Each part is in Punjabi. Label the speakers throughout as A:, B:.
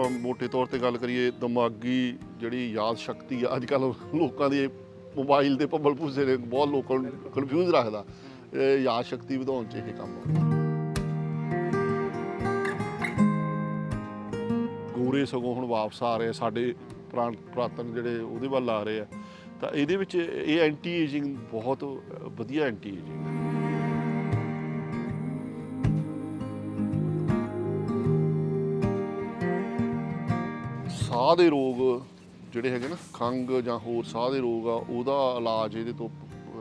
A: ਆਪਾਂ ਮੋٹے ਤੌਰ ਤੇ ਗੱਲ ਕਰੀਏ, ਦਿਮਾਗੀ ਜਿਹੜੀ ਯਾਦ ਸ਼ਕਤੀ ਆ ਅੱਜ ਕੱਲ ਲੋਕਾਂ ਦੀ ਮੋਬਾਈਲ ਦੇ ਭੰਬਲ ਭੂਸੇ ਨੇ, ਬਹੁਤ ਲੋਕਾਂ ਨੂੰ ਕਨਫਿਊਜ਼ ਰੱਖਦਾ। ਇਹ ਯਾਦ ਸ਼ਕਤੀ ਵਧਾਉਣ ਚ ਇਹ ਕੰਮ ਆਉਂਦਾ ਗੋਰੇ ਸਗੋਂ ਹੁਣ ਵਾਪਸ ਆ ਰਹੇ ਆ, ਸਾਡੇ ਪੁਰਾਣ ਪੁਰਾਤਨ ਜਿਹੜੇ ਉਹਦੇ ਵੱਲ ਆ ਰਹੇ ਆ। ਤਾਂ ਇਹਦੇ ਵਿੱਚ ਇਹ ਐਂਟੀ ਏਜਿੰਗ ਬਹੁਤ ਵਧੀਆ ਐਂਟੀ ਏਜਿੰਗ ਸਾਹ ਦੇ ਰੋਗ ਜਿਹੜੇ ਹੈਗੇ ਨਾ ਖੰਗ ਜਾਂ ਹੋਰ ਸਾਹ ਦੇ ਰੋਗ ਆ, ਉਹਦਾ ਇਲਾਜ ਇਹਦੇ ਤੋਂ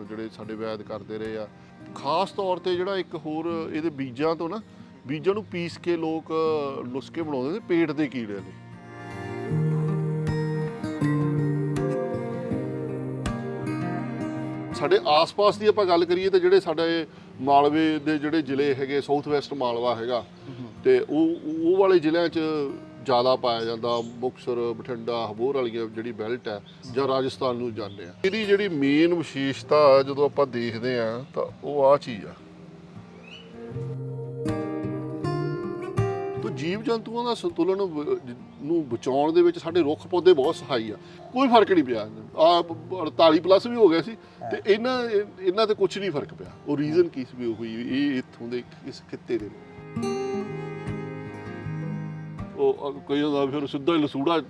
A: ਜਿਹੜੇ ਸਾਡੇ ਵੈਦ ਕਰਦੇ ਰਹੇ ਆ। ਖਾਸ ਤੌਰ ਤੇ ਜਿਹੜਾ ਇੱਕ ਹੋਰ ਇਹਦੇ ਬੀਜਾਂ ਤੋਂ ਨਾ, ਬੀਜਾਂ ਨੂੰ ਪੀਸ ਕੇ ਲੋਕ ਨੁਸਖੇ ਬਣਾਉਂਦੇ ਨੇ, ਪੇਟ ਦੇ ਕੀੜੇ ਲਈ ਸਾਡੇ ਆਸ-ਪਾਸ ਦੀ ਆਪਾਂ ਗੱਲ ਕਰੀਏ ਤਾਂ ਜਿਹੜੇ ਸਾਡੇ ਮਾਲਵੇ ਦੇ ਜਿਹੜੇ ਜ਼ਿਲ੍ਹੇ ਹੈਗੇ ਸਾਊਥ ਵੈਸਟ ਮਾਲਵਾ ਹੈਗਾ, ਤੇ ਉਹ ਉਹ ਵਾਲੇ ਜ਼ਿਲ੍ਹਿਆਂ 'ਚ ਜ਼ਿਆਦਾ ਪਾਇਆ ਜਾਂਦਾ ਮੁਕਤਸਰ ਬਠਿੰਡਾ, ਹਬੋਰ ਵਾਲੀਆਂ ਜਿਹੜੀ ਬੈਲਟ ਹੈ, ਜਾਂ ਰਾਜਸਥਾਨ ਨੂੰ ਜਾਂਦੇ ਆ। ਇਹਦੀ ਜਿਹੜੀ ਮੇਨ ਵਿਸ਼ੇਸ਼ਤਾ ਜਦੋਂ ਆਪਾਂ ਦੇਖਦੇ ਆ, ਤਾਂ ਉਹ ਆ ਚੀਜ਼ ਆ। ਜੀਵ ਜੰਤੂਆਂ ਦਾ ਸੰਤੁਲਨ ਨੂੰ ਬਚਾਉਣ ਦੇ ਵਿੱਚ ਸਾਡੇ ਰੁੱਖ ਪੌਦੇ ਬਹੁਤ ਸਹਾਈ ਆ। ਕੋਈ ਫ਼ਰਕ ਨਹੀਂ ਪਿਆ। ਆ 48 ਪਲੱਸ ਵੀ ਹੋ ਗਿਆ ਸੀ, ਤੇ ਇਹਨਾਂ ਇਹਨਾਂ ਤੇ ਕੁਝ ਨਹੀਂ ਫ਼ਰਕ ਪਿਆ। ਉਹ ਰੀਜ਼ਨ ਕੀ ਸੀ ਵੀ ਹੋਈ ਇਹ ਇੱਥੋਂ ਦੇ, ਇਸ ਖਿੱਤੇ ਦੇ। ਉਹ ਕੋਈ ਹੁੰਦਾ ਫਿਰ ਸਿੱਧਾ ਹੀ ਲਸੂੜਾ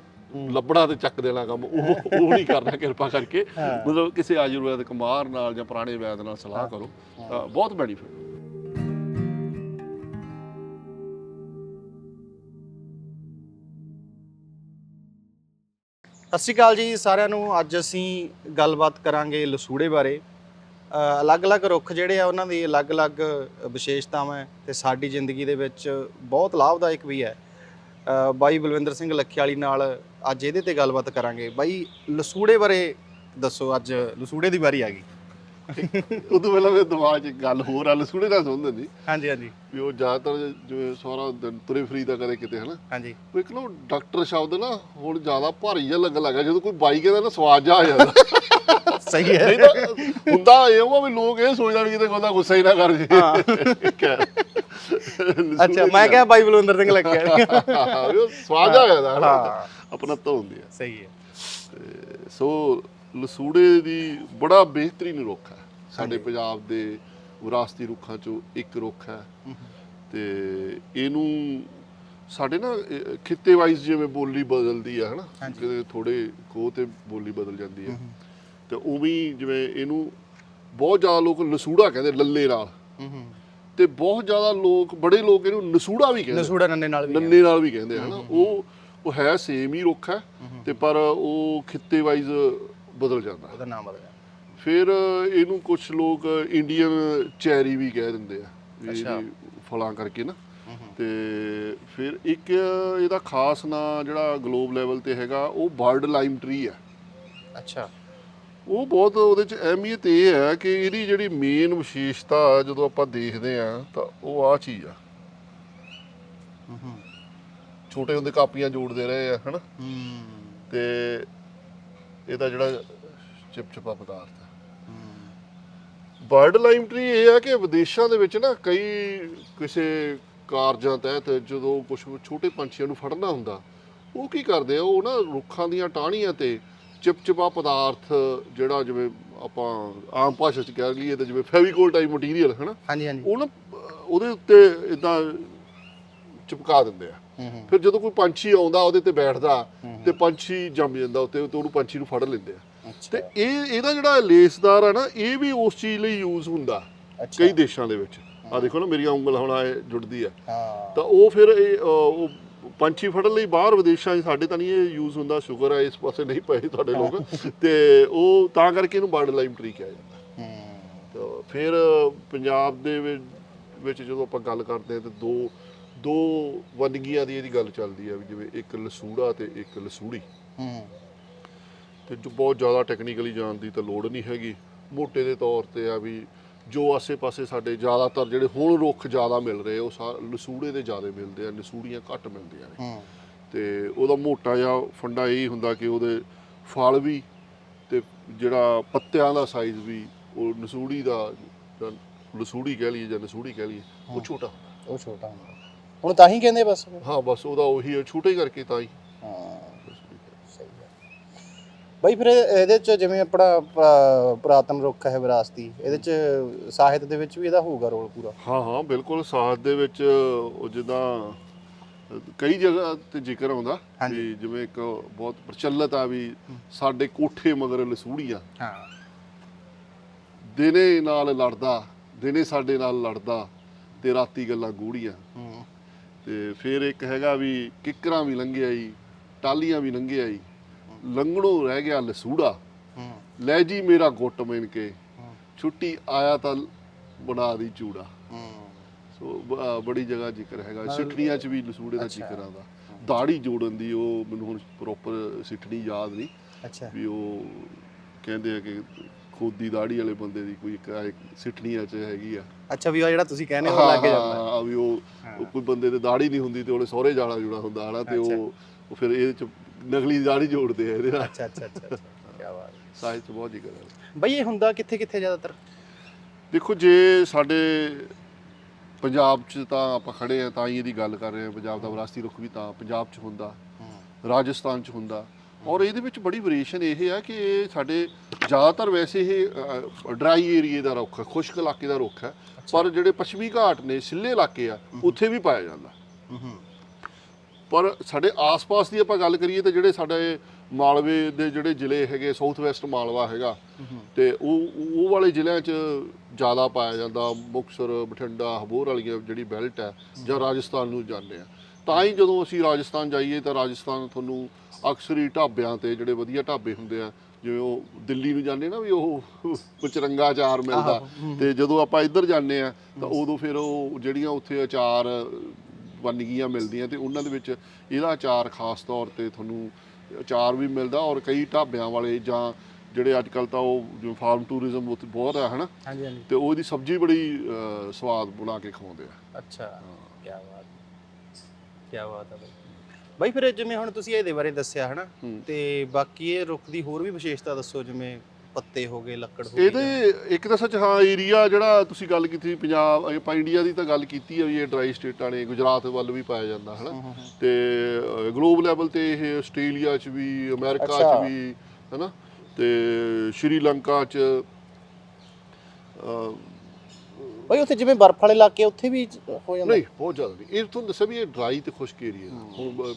A: ਲੱਭੜਾ ਤੇ ਚੱਕ ਦੇਣਾ ਕੰਮ। ਉਹ ਉਹ ਨਹੀਂ ਕਰਨਾ ਕਿਰਪਾ ਕਰਕੇ। ਮਤਲਬ ਕਿਸੇ ਆਯੁਰਵੈਦਿਕ ਮਾਹਰ ਨਾਲ ਜਾਂ ਪੁਰਾਣੇ ਵੈਦ ਨਾਲ ਸਲਾਹ ਕਰੋ। ਬਹੁਤ ਬੈਨੀਫਿਟ
B: ਸਤਿ ਸ਼੍ਰੀ ਅਕਾਲ ਜੀ ਸਾਰਿਆਂ ਨੂੰ। ਅੱਜ ਅਸੀਂ ਗੱਲਬਾਤ ਕਰਾਂਗੇ ਲਸੂੜੇ ਬਾਰੇ। ਅਲੱਗ-ਅਲੱਗ ਰੁੱਖ ਜਿਹੜੇ ਆ ਉਹਨਾਂ ਦੀ ਅਲੱਗ-ਅਲੱਗ ਵਿਸ਼ੇਸ਼ਤਾਵਾਂ ਤੇ ਸਾਡੀ ਜ਼ਿੰਦਗੀ ਦੇ ਵਿੱਚ ਬਹੁਤ ਲਾਭਦਾਇਕ ਵੀ ਹੈ। ਅ, ਬਾਈ ਬਲਵਿੰਦਰ ਸਿੰਘ ਲੱਖਿਆਲੀ ਨਾਲ ਅੱਜ ਇਹਦੇ ਤੇ ਗੱਲਬਾਤ ਕਰਾਂਗੇ। ਬਾਈ ਲਸੂੜੇ ਬਾਰੇ ਦੱਸੋ ਅੱਜ ਲਸੂੜੇ ਦੀ ਵਾਰੀ ਆ ਗਈ।
A: ਉਦੋਂ ਪਹਿਲਾਂ ਮੇਰੇ ਦਿਮਾਗ 'ਚ ਇੱਕ ਗੱਲ ਹੋਰ ਆ ਲਸੂੜੇ ਨਾਲ ਸੁਣਦੇ ਨਹੀਂ
B: ਹਾਂਜੀ ਹਾਂਜੀ।
A: ਵੀ ਉਹ ਜ਼ਿਆਦਾਤਰ ਜਿਵੇਂ ਸਾਰਾ ਦਿਨ ਤੁਰੇ ਫਰੀ ਦਾ ਕਦੇ ਕਿਤੇ ਹਨਾ?
B: ਹਾਂਜੀ।
A: ਉਹ ਇੱਕ ਨਾ ਉਹ ਡਾਕਟਰ ਸ਼ਬਦ ਨਾ ਹੁਣ ਜ਼ਿਆਦਾ ਭਾਰੀ ਜਿਹਾ ਲੱਗਣ ਲੱਗਾ ਜਦੋਂ ਕੋਈ ਬਾਈ ਕਹਿੰਦਾ ਨਾ ਸਵਾਦ ਜਾ ਆ ਜਾਂਦਾ।
B: ਸਹੀ ਹੈ।
A: ਨਹੀਂ ਤਾਂ ਹੁੰਦਾ ਇਹ ਉਹ ਵੀ ਲੋਕ ਇਹ ਸੋਚ ਲੈਣ ਕਿਤੇ ਕੋਈ ਗੁੱਸਾ ਹੀ ਨਾ ਕਰ ਜੇ।
B: ਅੱਛਾ ਮੈਂ ਕਿਹਾ ਬਾਈ ਬਲਵਿੰਦਰ ਸਿੰਘ
A: ਕਿਹਾ ਉਹ ਸਵਾਦ ਆ ਹਨਾ
B: ਹਾਂ।
A: ਆਪਣਾ ਤਾਂ ਹੁੰਦੀ ਆ।
B: ਸਹੀ ਹੈ।
A: ਸੋ ਲਸੂੜੇ ਦੀ ਬੜਾ ਬਿਹਤਰੀਨ ਰੁੱਖ ਹੈ। ਸਾਡੇ ਪੰਜਾਬ ਦੇ ਵਿਰਾਸਤੀ ਰੁੱਖਾਂ ਚੋਂ ਇੱਕ ਰੁੱਖ ਹੈ। ਤੇ ਇਹਨੂੰ ਸਾਡੇ ਨਾ ਖਿੱਤੇ ਵਾਈਜ਼ ਜਿਵੇਂ ਬੋਲੀ ਬਦਲਦੀ ਹੈ ਹਨਾ? ਥੋੜੇ ਕੋਹ ਤੇ ਬੋਲੀ ਬਦਲ ਜਾਂਦੀ ਹੈ। ਤੇ ਉਵੇਂ ਹੀ ਜਿਵੇਂ ਇਹਨੂੰ ਬਹੁਤ ਜ਼ਿਆਦਾ ਲੋਕ ਲਸੂੜਾ ਕਹਿੰਦੇ ਲੱਲੇ ਨਾਲ।
B: ਹੂੰ ਹੂੰ।
A: ਤੇ ਬਹੁਤ ਜ਼ਿਆਦਾ ਲੋਕ ਬੜੇ ਲੋਕ ਇਹਨੂੰ ਨਸੂੜਾ ਵੀ ਕਹਿੰਦੇ
B: ਲਸੂੜਾ ਨੰਨੇ ਨਾਲ ਵੀ।
A: ਨੰਨੇ ਨਾਲ ਵੀ ਕਹਿੰਦੇ ਆ, ਹਨਾ? ਉਹ ਉਹ ਹੈ ਸੇਮ ਹੀ ਰੁੱਖ ਹੈ ਤੇ ਪਰ ਉਹ ਖਿੱਤੇ ਵਾਈਜ਼ ਬਦਲ ਜਾਂਦਾ
B: ਉਹਦਾ ਨਾਮ ਬਦਲਿਆ
A: ਫਿਰ ਇਹਨੂੰ ਕੁਝ ਲੋਕ ਇੰਡੀਅਨ ਚੈਰੀ ਵੀ ਕਹਿ ਦਿੰਦੇ ਆ
B: ਅੱਛਾ।
A: ਫਲਾਂ ਕਰਕੇ ਨਾ। ਤੇ ਫਿਰ ਇੱਕ ਇਹਦਾ ਖਾਸ ਨਾਂ ਜਿਹੜਾ ਗਲੋਬ ਲੈਵਲ ਤੇ ਹੈਗਾ ਉਹ ਬਰਡ ਲਾਈਮ ਟਰੀ ਹੈ।
B: ਅੱਛਾ।
A: ਉਹ ਬਹੁਤ ਉਹਦੇ ਚ ਅਹਿਮੀਅਤ ਇਹ ਹੈ ਕਿ ਇਹਦੀ ਜਿਹੜੀ ਮੇਨ ਵਿਸ਼ੇਸ਼ਤਾ ਜਦੋਂ ਆਪਾਂ ਦੇਖਦੇ ਆ ਤਾਂ ਉਹ ਆ ਚੀਜ਼ ਆ। ਛੋਟੇ ਹੁੰਦੇ ਕਾਪੀਆਂ ਜੋੜਦੇ ਰਹੇ ਆ ਹਨਾ?
B: ਹੂੰ।
A: ਤੇ ਇਹਦਾ ਜਿਹੜਾ ਚਿਪਚਿਪਾ ਪਦਾਰਥ ਹੈ। ਬਰਡ ਲਾਈਮ ਟਰੀ ਇਹ ਹੈ ਕਿ ਵਿਦੇਸ਼ਾਂ ਦੇ ਵਿੱਚ ਨਾ ਕਈ ਕਿਸੇ ਕਾਰਜਾਂ ਤਹਿਤ ਜਦੋਂ ਕੁਝ ਛੋਟੇ ਪੰਛੀਆਂ ਨੂੰ ਫੜਨਾ ਹੁੰਦਾ ਉਹ ਕੀ ਕਰਦੇ ਆ? ਉਹ ਨਾ ਰੁੱਖਾਂ ਦੀਆਂ ਟਾਹਣੀਆਂ ਤੇ ਚਿਪਚਿਪਾ ਪਦਾਰਥ ਜਿਹੜਾ ਜਿਵੇਂ ਆਪਾਂ ਆਮ ਭਾਸ਼ਾ 'ਚ ਕਹਿ ਲਈਏ ਤਾਂ ਜਿਵੇਂ ਫੈਵੀਕੋਲ ਟਾਈਪ ਮਟੀਰੀਅਲ ਹਨਾ?
B: ਹਾਂਜੀ ਹਾਂਜੀ।
A: ਉਹ ਨਾ ਉਹਦੇ ਉੱਤੇ ਇਦਾਂ ਚਿਪਕਾ ਦਿੰਦੇ ਆ।
B: ਹੂੰ ਹੂੰ।
A: ਫਿਰ ਜਦੋਂ ਕੋਈ ਪੰਛੀ ਆਉਂਦਾ ਉਹਦੇ ਤੇ ਬੈਠਦਾ ਤੇ ਪੰਛੀ ਜੰਮ ਜਾਂਦਾ ਉੱਤੇ ਤੇ ਉਹਨੂੰ ਪੰਛੀ ਨੂੰ ਫੜ ਲੈਂਦੇ ਆ। ਤੇ ਇਹ ਇਹਦਾ ਜਿਹੜਾ ਲੇਸਦਾਰ ਆ ਨਾ ਇਹ ਵੀ ਉਸ ਚੀਜ਼ ਲਈ ਯੂਜ਼ ਹੁੰਦਾ ਕਈ ਦੇਸ਼ਾਂ ਦੇ ਵਿੱਚ। ਆ ਦੇਖੋ ਨਾ ਮੇਰੀ ਉਂਗਲ ਹੁਣ ਆ ਜੁੜਦੀ ਆ।
B: ਹਾਂ।
A: ਤਾਂ ਉਹ ਫਿਰ ਇਹ ਉਹ ਪੰਛੀ ਫੜਨ ਲਈ ਬਾਹਰ ਵਿਦੇਸ਼ਾਂ 'ਚ ਸਾਡੇ ਤਾਂ ਨਹੀਂ ਇਹ ਯੂਜ਼ ਹੁੰਦਾ ਸ਼ੁਕਰ ਹੈ ਇਸ ਪਾਸੇ ਨਹੀਂ ਪਏ ਤੁਹਾਡੇ ਲੋਕ। ਤੇ ਉਹ ਤਾਂ ਕਰਕੇ ਇਹਨੂੰ ਬਰਡ ਲਾਈਮ ਟਰੀ ਕਿਹਾ ਜਾਂਦਾ।
B: ਹੂੰ।
A: ਤਾਂ ਫਿਰ ਪੰਜਾਬ ਦੇ ਵਿੱਚ ਵਿੱਚ ਜਦੋਂ ਆਪਾਂ ਗੱਲ ਕਰਦੇ ਹਾਂ ਤੇ ਦੋ ਦੋ ਵੰਨਗੀਆਂ ਦੀ ਇਹਦੀ ਗੱਲ ਚੱਲਦੀ ਹੈ ਵੀ ਜਿਵੇਂ ਇੱਕ ਲਸੂੜਾ ਤੇ ਇੱਕ ਲਸੂੜੀ।
B: ਹੂੰ।
A: ਤੇ ਜੋ ਬਹੁਤ ਜ਼ਿਆਦਾ ਟੈਕਨੀਕਲੀ ਜਾਣ ਦੀ ਤਾਂ ਲੋੜ ਨਹੀਂ ਹੈਗੀ। ਮੋਟੇ ਦੇ ਤੌਰ ਤੇ ਆ ਵੀ ਜੋ ਆਸੇ-ਪਾਸੇ ਸਾਡੇ ਜ਼ਿਆਦਾਤਰ ਜਿਹੜੇ ਹੁਣ ਰੁੱਖ ਜ਼ਿਆਦਾ ਮਿਲ ਰਹੇ ਉਹ ਸਾ- ਲਸੂੜੇ ਦੇ ਜ਼ਿਆਦਾ ਮਿਲਦੇ ਆ ਲਸੂੜੀਆਂ ਘੱਟ ਮਿਲਦੀਆਂ ਨੇ।
B: ਹੂੰ।
A: ਤੇ ਉਹਦਾ ਮੋਟਾ ਜਿਹਾ ਫੰਡਾ ਇਹ ਹੁੰਦਾ ਕਿ ਉਹਦੇ ਫਲ ਵੀ ਤੇ ਜਿਹੜਾ ਪੱਤਿਆਂ ਦਾ ਸਾਈਜ਼ ਵੀ ਉਹ ਨਸੂੜੀ ਦਾ ਜਾਂ ਲਸੂੜੀ ਕਹਿ ਲਈਏ ਜਾਂ ਨਸੂੜੀ ਕਹਿ ਲਈਏ ਉਹ ਛੋਟਾ ਹੁੰਦਾ।
B: ਉਹ ਛੋਟਾ ਹੁੰਦਾ। ਹੁਣ ਤਾਂ ਹੀ ਕਹਿੰਦੇ ਬਸ।
A: ਹਾਂ ਬਸ ਉਹਦਾ ਉਹੀ ਹੈ ਛੋਟੇ ਕਰਕੇ ਤਾਂ ਹੀ।
B: ਹੈ। ਬਈ ਫਿਰ ਇਹਦੇ ਚ ਜਿਵੇਂ ਆਪਣਾ ਪ- ਪੁਰਾਤਨ ਰੁੱਖ ਹੈ ਵਿਰਾਸਤੀ ਇਹਦੇ ਚ ਸਾਹਿਤ ਦੇ ਵਿੱਚ ਵੀ ਇਹਦਾ ਹੋਊਗਾ ਰੋਲ ਪੂਰਾ?
A: ਹਾਂ ਹਾਂ ਬਿਲਕੁਲ ਸਾਥ ਦੇ ਵਿੱਚ ਉਹ ਜਿੱਦਾਂ ਕਈ ਜਗ੍ਹਾ ਤੇ ਜ਼ਿਕਰ ਆਉਂਦਾ
B: ਹਾਂਜੀ।
A: ਵੀ ਜਿਵੇਂ ਇੱਕ ਬਹੁਤ ਪ੍ਰਚਲਿਤ ਆ ਵੀ ਸਾਡੇ ਕੋਠੇ ਮਗਰ ਲਸੂੜੀਆਂ।
B: ਹਾਂ।
A: ਦਿਨੇ ਨਾਲ ਲੜਦਾ ਦਿਨੇ ਸਾਡੇ ਨਾਲ ਲੜਦਾ ਤੇ ਰਾਤੀ ਗੱਲਾਂ ਗੂੜੀਆਂ।
B: ਹੂੰ।
A: ਤੇ ਫਿਰ ਇੱਕ ਹੈਗਾ ਵੀ ਕਿੱਕਰਾਂ ਵੀ ਲੰਘਿਆ ਈ ਟਾਲੀਆਂ ਵੀ ਲੰਘਿਆ ਈ ਲੰਗੜੋਂ ਰਹਿ ਗਿਆ ਲਸੂੜਾ। ਲੈ ਜੀ ਮੇਰਾ ਗੁੱਟ ਮਿਣ ਕੇ। ਛੁੱਟੀ ਆਇਆ ਤਾਂ ਬਣਾ ਦੀ ਚੂੜਾ। ਸੋ ਬੜੀ ਜਗ੍ਹਾ ਜ਼ਿਕਰ ਹੈਗਾ। ਸਿੱਠਣੀਆਂ 'ਚ ਵੀ ਲਸੂੜੇ ਦਾ। ਜ਼ਿਕਰ ਆਉਂਦਾ ਦਾੜੀ ਜੋੜਨ ਦੀ ਉਹ ਮੈਨੂੰ ਹੁਣ ਪ੍ਰੋਪਰ ਸਿੱਠਣੀ ਯਾਦ ਨਹੀਂ।
B: ਅੱਛਾ।
A: ਵੀ ਉਹ ਕਹਿੰਦੇ ਆ ਕਿ ਖੋਦੀ ਦਾੜੀ ਵਾਲੇ ਬੰਦੇ ਦੀ ਕੋਈ ਇੱਕ ਸਿੱਠਣੀਆਂ 'ਚ ਹੈਗੀ ਆ।
B: ਅੱਛਾ ਵੀ ਉਹ ਜਿਹੜਾ ਤੁਸੀਂ ਕਹਿੰਦੇ ਉਹ ਲੱਗ ਜਾਂਦਾ।
A: ਹਾਂ, ਵੀ ਉਹ ਕੋਈ ਬੰਦੇ ਦੇ ਦਾੜੀ ਨਹੀਂ ਹੁੰਦੀ ਤੇ ਉਹਦੇ ਸਹੁਰੇ ਜਾਣਾ ਜੁੜਾ ਹੁੰਦਾ ਹਨਾ ਤੇ। ਉਹ ਉਹ ਫਿਰ ਇਹਦੇ 'ਚ ਨਕਲੀ ਦਾੜੀ ਜੋੜਦੇ ਆ ਇਹਦੇ ਨਾਲ।
B: ਅੱਛਾ ਅੱਛਾ ਅੱਛਾ ਕੀ ਬਾਤ
A: ਸਾਹਿਤ 'ਚ ਬਹੁਤ ਜ਼ਿਕਰ ਹੈ
B: ਬਈ ਇਹ ਹੁੰਦਾ ਕਿੱਥੇ ਕਿੱਥੇ ਜ਼ਿਆਦਾਤਰ?
A: ਦੇਖੋ ਜੇ ਸਾਡੇ ਪੰਜਾਬ 'ਚ ਤਾਂ ਆਪਾਂ ਖੜੇ ਆ ਤਾਂ ਹੀ ਇਹਦੀ ਗੱਲ ਕਰ ਰਹੇ ਆ। ਪੰਜਾਬ ਦਾ ਵਿਰਾਸਤੀ ਰੁੱਖ ਵੀ ਤਾਂ ਪੰਜਾਬ 'ਚ ਹੁੰਦਾ ਰਾਜਸਥਾਨ 'ਚ ਹੁੰਦਾ। ਔਰ ਇਹਦੇ ਵਿੱਚ ਬੜੀ ਵੇਰੀਏਸ਼ਨ ਇਹ ਹੈ ਕਿ ਇਹ ਸਾਡੇ ਜ਼ਿਆਦਾਤਰ ਵੈਸੇ ਇਹ ਡਰਾਈ ਏਰੀਏ ਦਾ ਰੁੱਖ ਹੈ ਖੁਸ਼ਕ ਇਲਾਕੇ ਦਾ ਰੁੱਖ ਹੈ ਪਰ ਜਿਹੜੇ ਪੱਛਮੀ ਘਾਟ ਨੇ ਸਿੱਲੇ ਇਲਾਕੇ ਆ ਉੱਥੇ ਵੀ ਪਾਇਆ ਜਾਂਦਾ।
B: ਹੂੰ।
A: ਪਰ ਸਾਡੇ ਆਸ-ਪਾਸ ਦੀ ਆਪਾਂ ਗੱਲ ਕਰੀਏ ਤਾਂ ਜਿਹੜੇ ਸਾਡੇ ਮਾਲਵੇ ਦੇ ਜਿਹੜੇ ਜ਼ਿਲ੍ਹੇ ਹੈਗੇ ਸਾਊਥ ਵੈਸਟ ਮਾਲਵਾ ਹੈਗਾ ਤੇ ਉਹ ਉਹ ਵਾਲੇ ਜ਼ਿਲ੍ਹਿਆਂ 'ਚ ਜ਼ਿਆਦਾ ਪਾਇਆ ਜਾਂਦਾ। ਮੁਕਤਸਰ ਬਠਿੰਡਾ ਹਬੋਰ ਵਾਲੀਆਂ ਜਿਹੜੀ ਬੈਲਟ ਹੈ ਜਾਂ ਰਾਜਸਥਾਨ ਨੂੰ ਜਾਂਦੇ ਆ। ਤਾਂ ਹੀ ਜਦੋਂ ਅਸੀਂ ਰਾਜਸਥਾਨ ਜਾਈਏ ਤਾਂ ਰਾਜਸਥਾਨ ਤੁਹਾਨੂੰ ਅਕਸਰ ਹੀ ਢਾਬਿਆਂ ਤੇ ਜਿਹੜੇ ਵਧੀਆ ਢਾਬੇ ਹੁੰਦੇ ਆ ਜਿਵੇਂ ਉਹ ਦਿੱਲੀ ਨੂੰ ਜਾਂਦੇ ਨਾ ਵੀ ਉਹ ਪਚਰੰਗਾ ਅਚਾਰ ਮਿਲਦਾ ਤੇ ਜਦੋਂ ਆਪਾਂ ਇੱਧਰ ਜਾਂਦੇ ਆ ਤਾਂ ਉਦੋਂ ਫਿਰ ਉਹ ਜਿਹੜੀਆਂ ਉੱਥੇ ਅਚਾਰ ਵੰਨਗੀਆਂ ਮਿਲਦੀਆਂ ਤੇ ਉਹਨਾਂ ਦੇ ਵਿੱਚ ਇਹਦਾ ਅਚਾਰ ਖਾਸ ਤੌਰ ਤੇ ਤੁਹਾਨੂੰ ਅਚਾਰ ਵੀ ਮਿਲਦਾ ਔਰ ਕਈ ਢਾਬਿਆਂ ਵਾਲੇ ਜਾਂ ਜਿਹੜੇ ਅੱਜ ਕੱਲ ਤਾਂ ਉਹ ਜਿਵੇਂ ਫਾਰਮ ਟੂਰਿਜ਼ਮ ਉੱਥੇ ਬਹੁਤ ਹੈ ਹਨਾ?
B: ਹਾਂਜੀ ਹਾਂਜੀ।
A: ਤੇ ਉਹਦੀ ਸਬਜ਼ੀ ਬੜੀ ਅਹ, ਸਵਾਦ ਬਣਾ ਕੇ ਖਵਾਉਂਦੇ ਆ।
B: ਅੱਛਾ ਕੀ ਬਾਤ ਕੀ ਬਾਤ ਹੈ ਬਈ। ਬਈ ਫਿਰ ਜਿਵੇਂ ਹੁਣ ਤੁਸੀਂ ਇਹਦੇ ਬਾਰੇ ਦੱਸਿਆ ਹਨਾ। ਤੇ ਬਾਕੀ ਇਹ ਰੁੱਖ ਦੀ ਹੋਰ ਵੀ ਵਿਸ਼ੇਸ਼ਤਾ ਦੱਸੋ ਜਿਵੇਂ ਪੱਤੇ ਹੋ ਗਏ ਲੱਕੜ ਹੋ ਗਈ
A: ਇਹਦੇ ਇੱਕ ਤਾਂ ਸੱਚ ਹਾਂ ਏਰੀਆ ਜਿਹੜਾ ਤੁਸੀਂ ਗੱਲ ਕੀਤੀ ਪੰਜਾਬ ਆਪਾਂ ਇੰਡੀਆ ਦੀ ਤਾਂ ਗੱਲ ਕੀਤੀ ਆ ਵੀ ਇਹ ਡਰਾਈ ਸਟੇਟਾਂ ਨੇ ਗੁਜਰਾਤ ਵੱਲ ਵੀ ਪਾਇਆ ਜਾਂਦਾ ਹਨਾ। ਤੇ ਗਲੋਬਲ ਲੈਵਲ ਤੇ ਇਹ ਆਸਟ੍ਰੇਲੀਆ 'ਚ ਵੀ ਅਮਰੀਕਾ। 'ਚ ਵੀ ਹਨਾ? ਤੇ ਸ਼੍ਰੀਲੰਕਾ 'ਚ
B: ਬਈ ਉੱਥੇ ਜਿਵੇਂ ਬਰਫ਼ ਵਾਲੇ ਇਲਾਕੇ ਉੱਥੇ ਵੀ ਹੋ ਜਾਂਦਾ?
A: ਨਹੀਂ ਬਹੁਤ ਜ਼ਿਆਦਾ ਨਹੀਂ। ਇਹ ਤੁਹਾਨੂੰ ਦੱਸਿਆ ਵੀ ਇਹ ਡਰਾਈ ਤੇ ਖੁਸ਼ਕ ਏਰੀਆ ਹੁਣ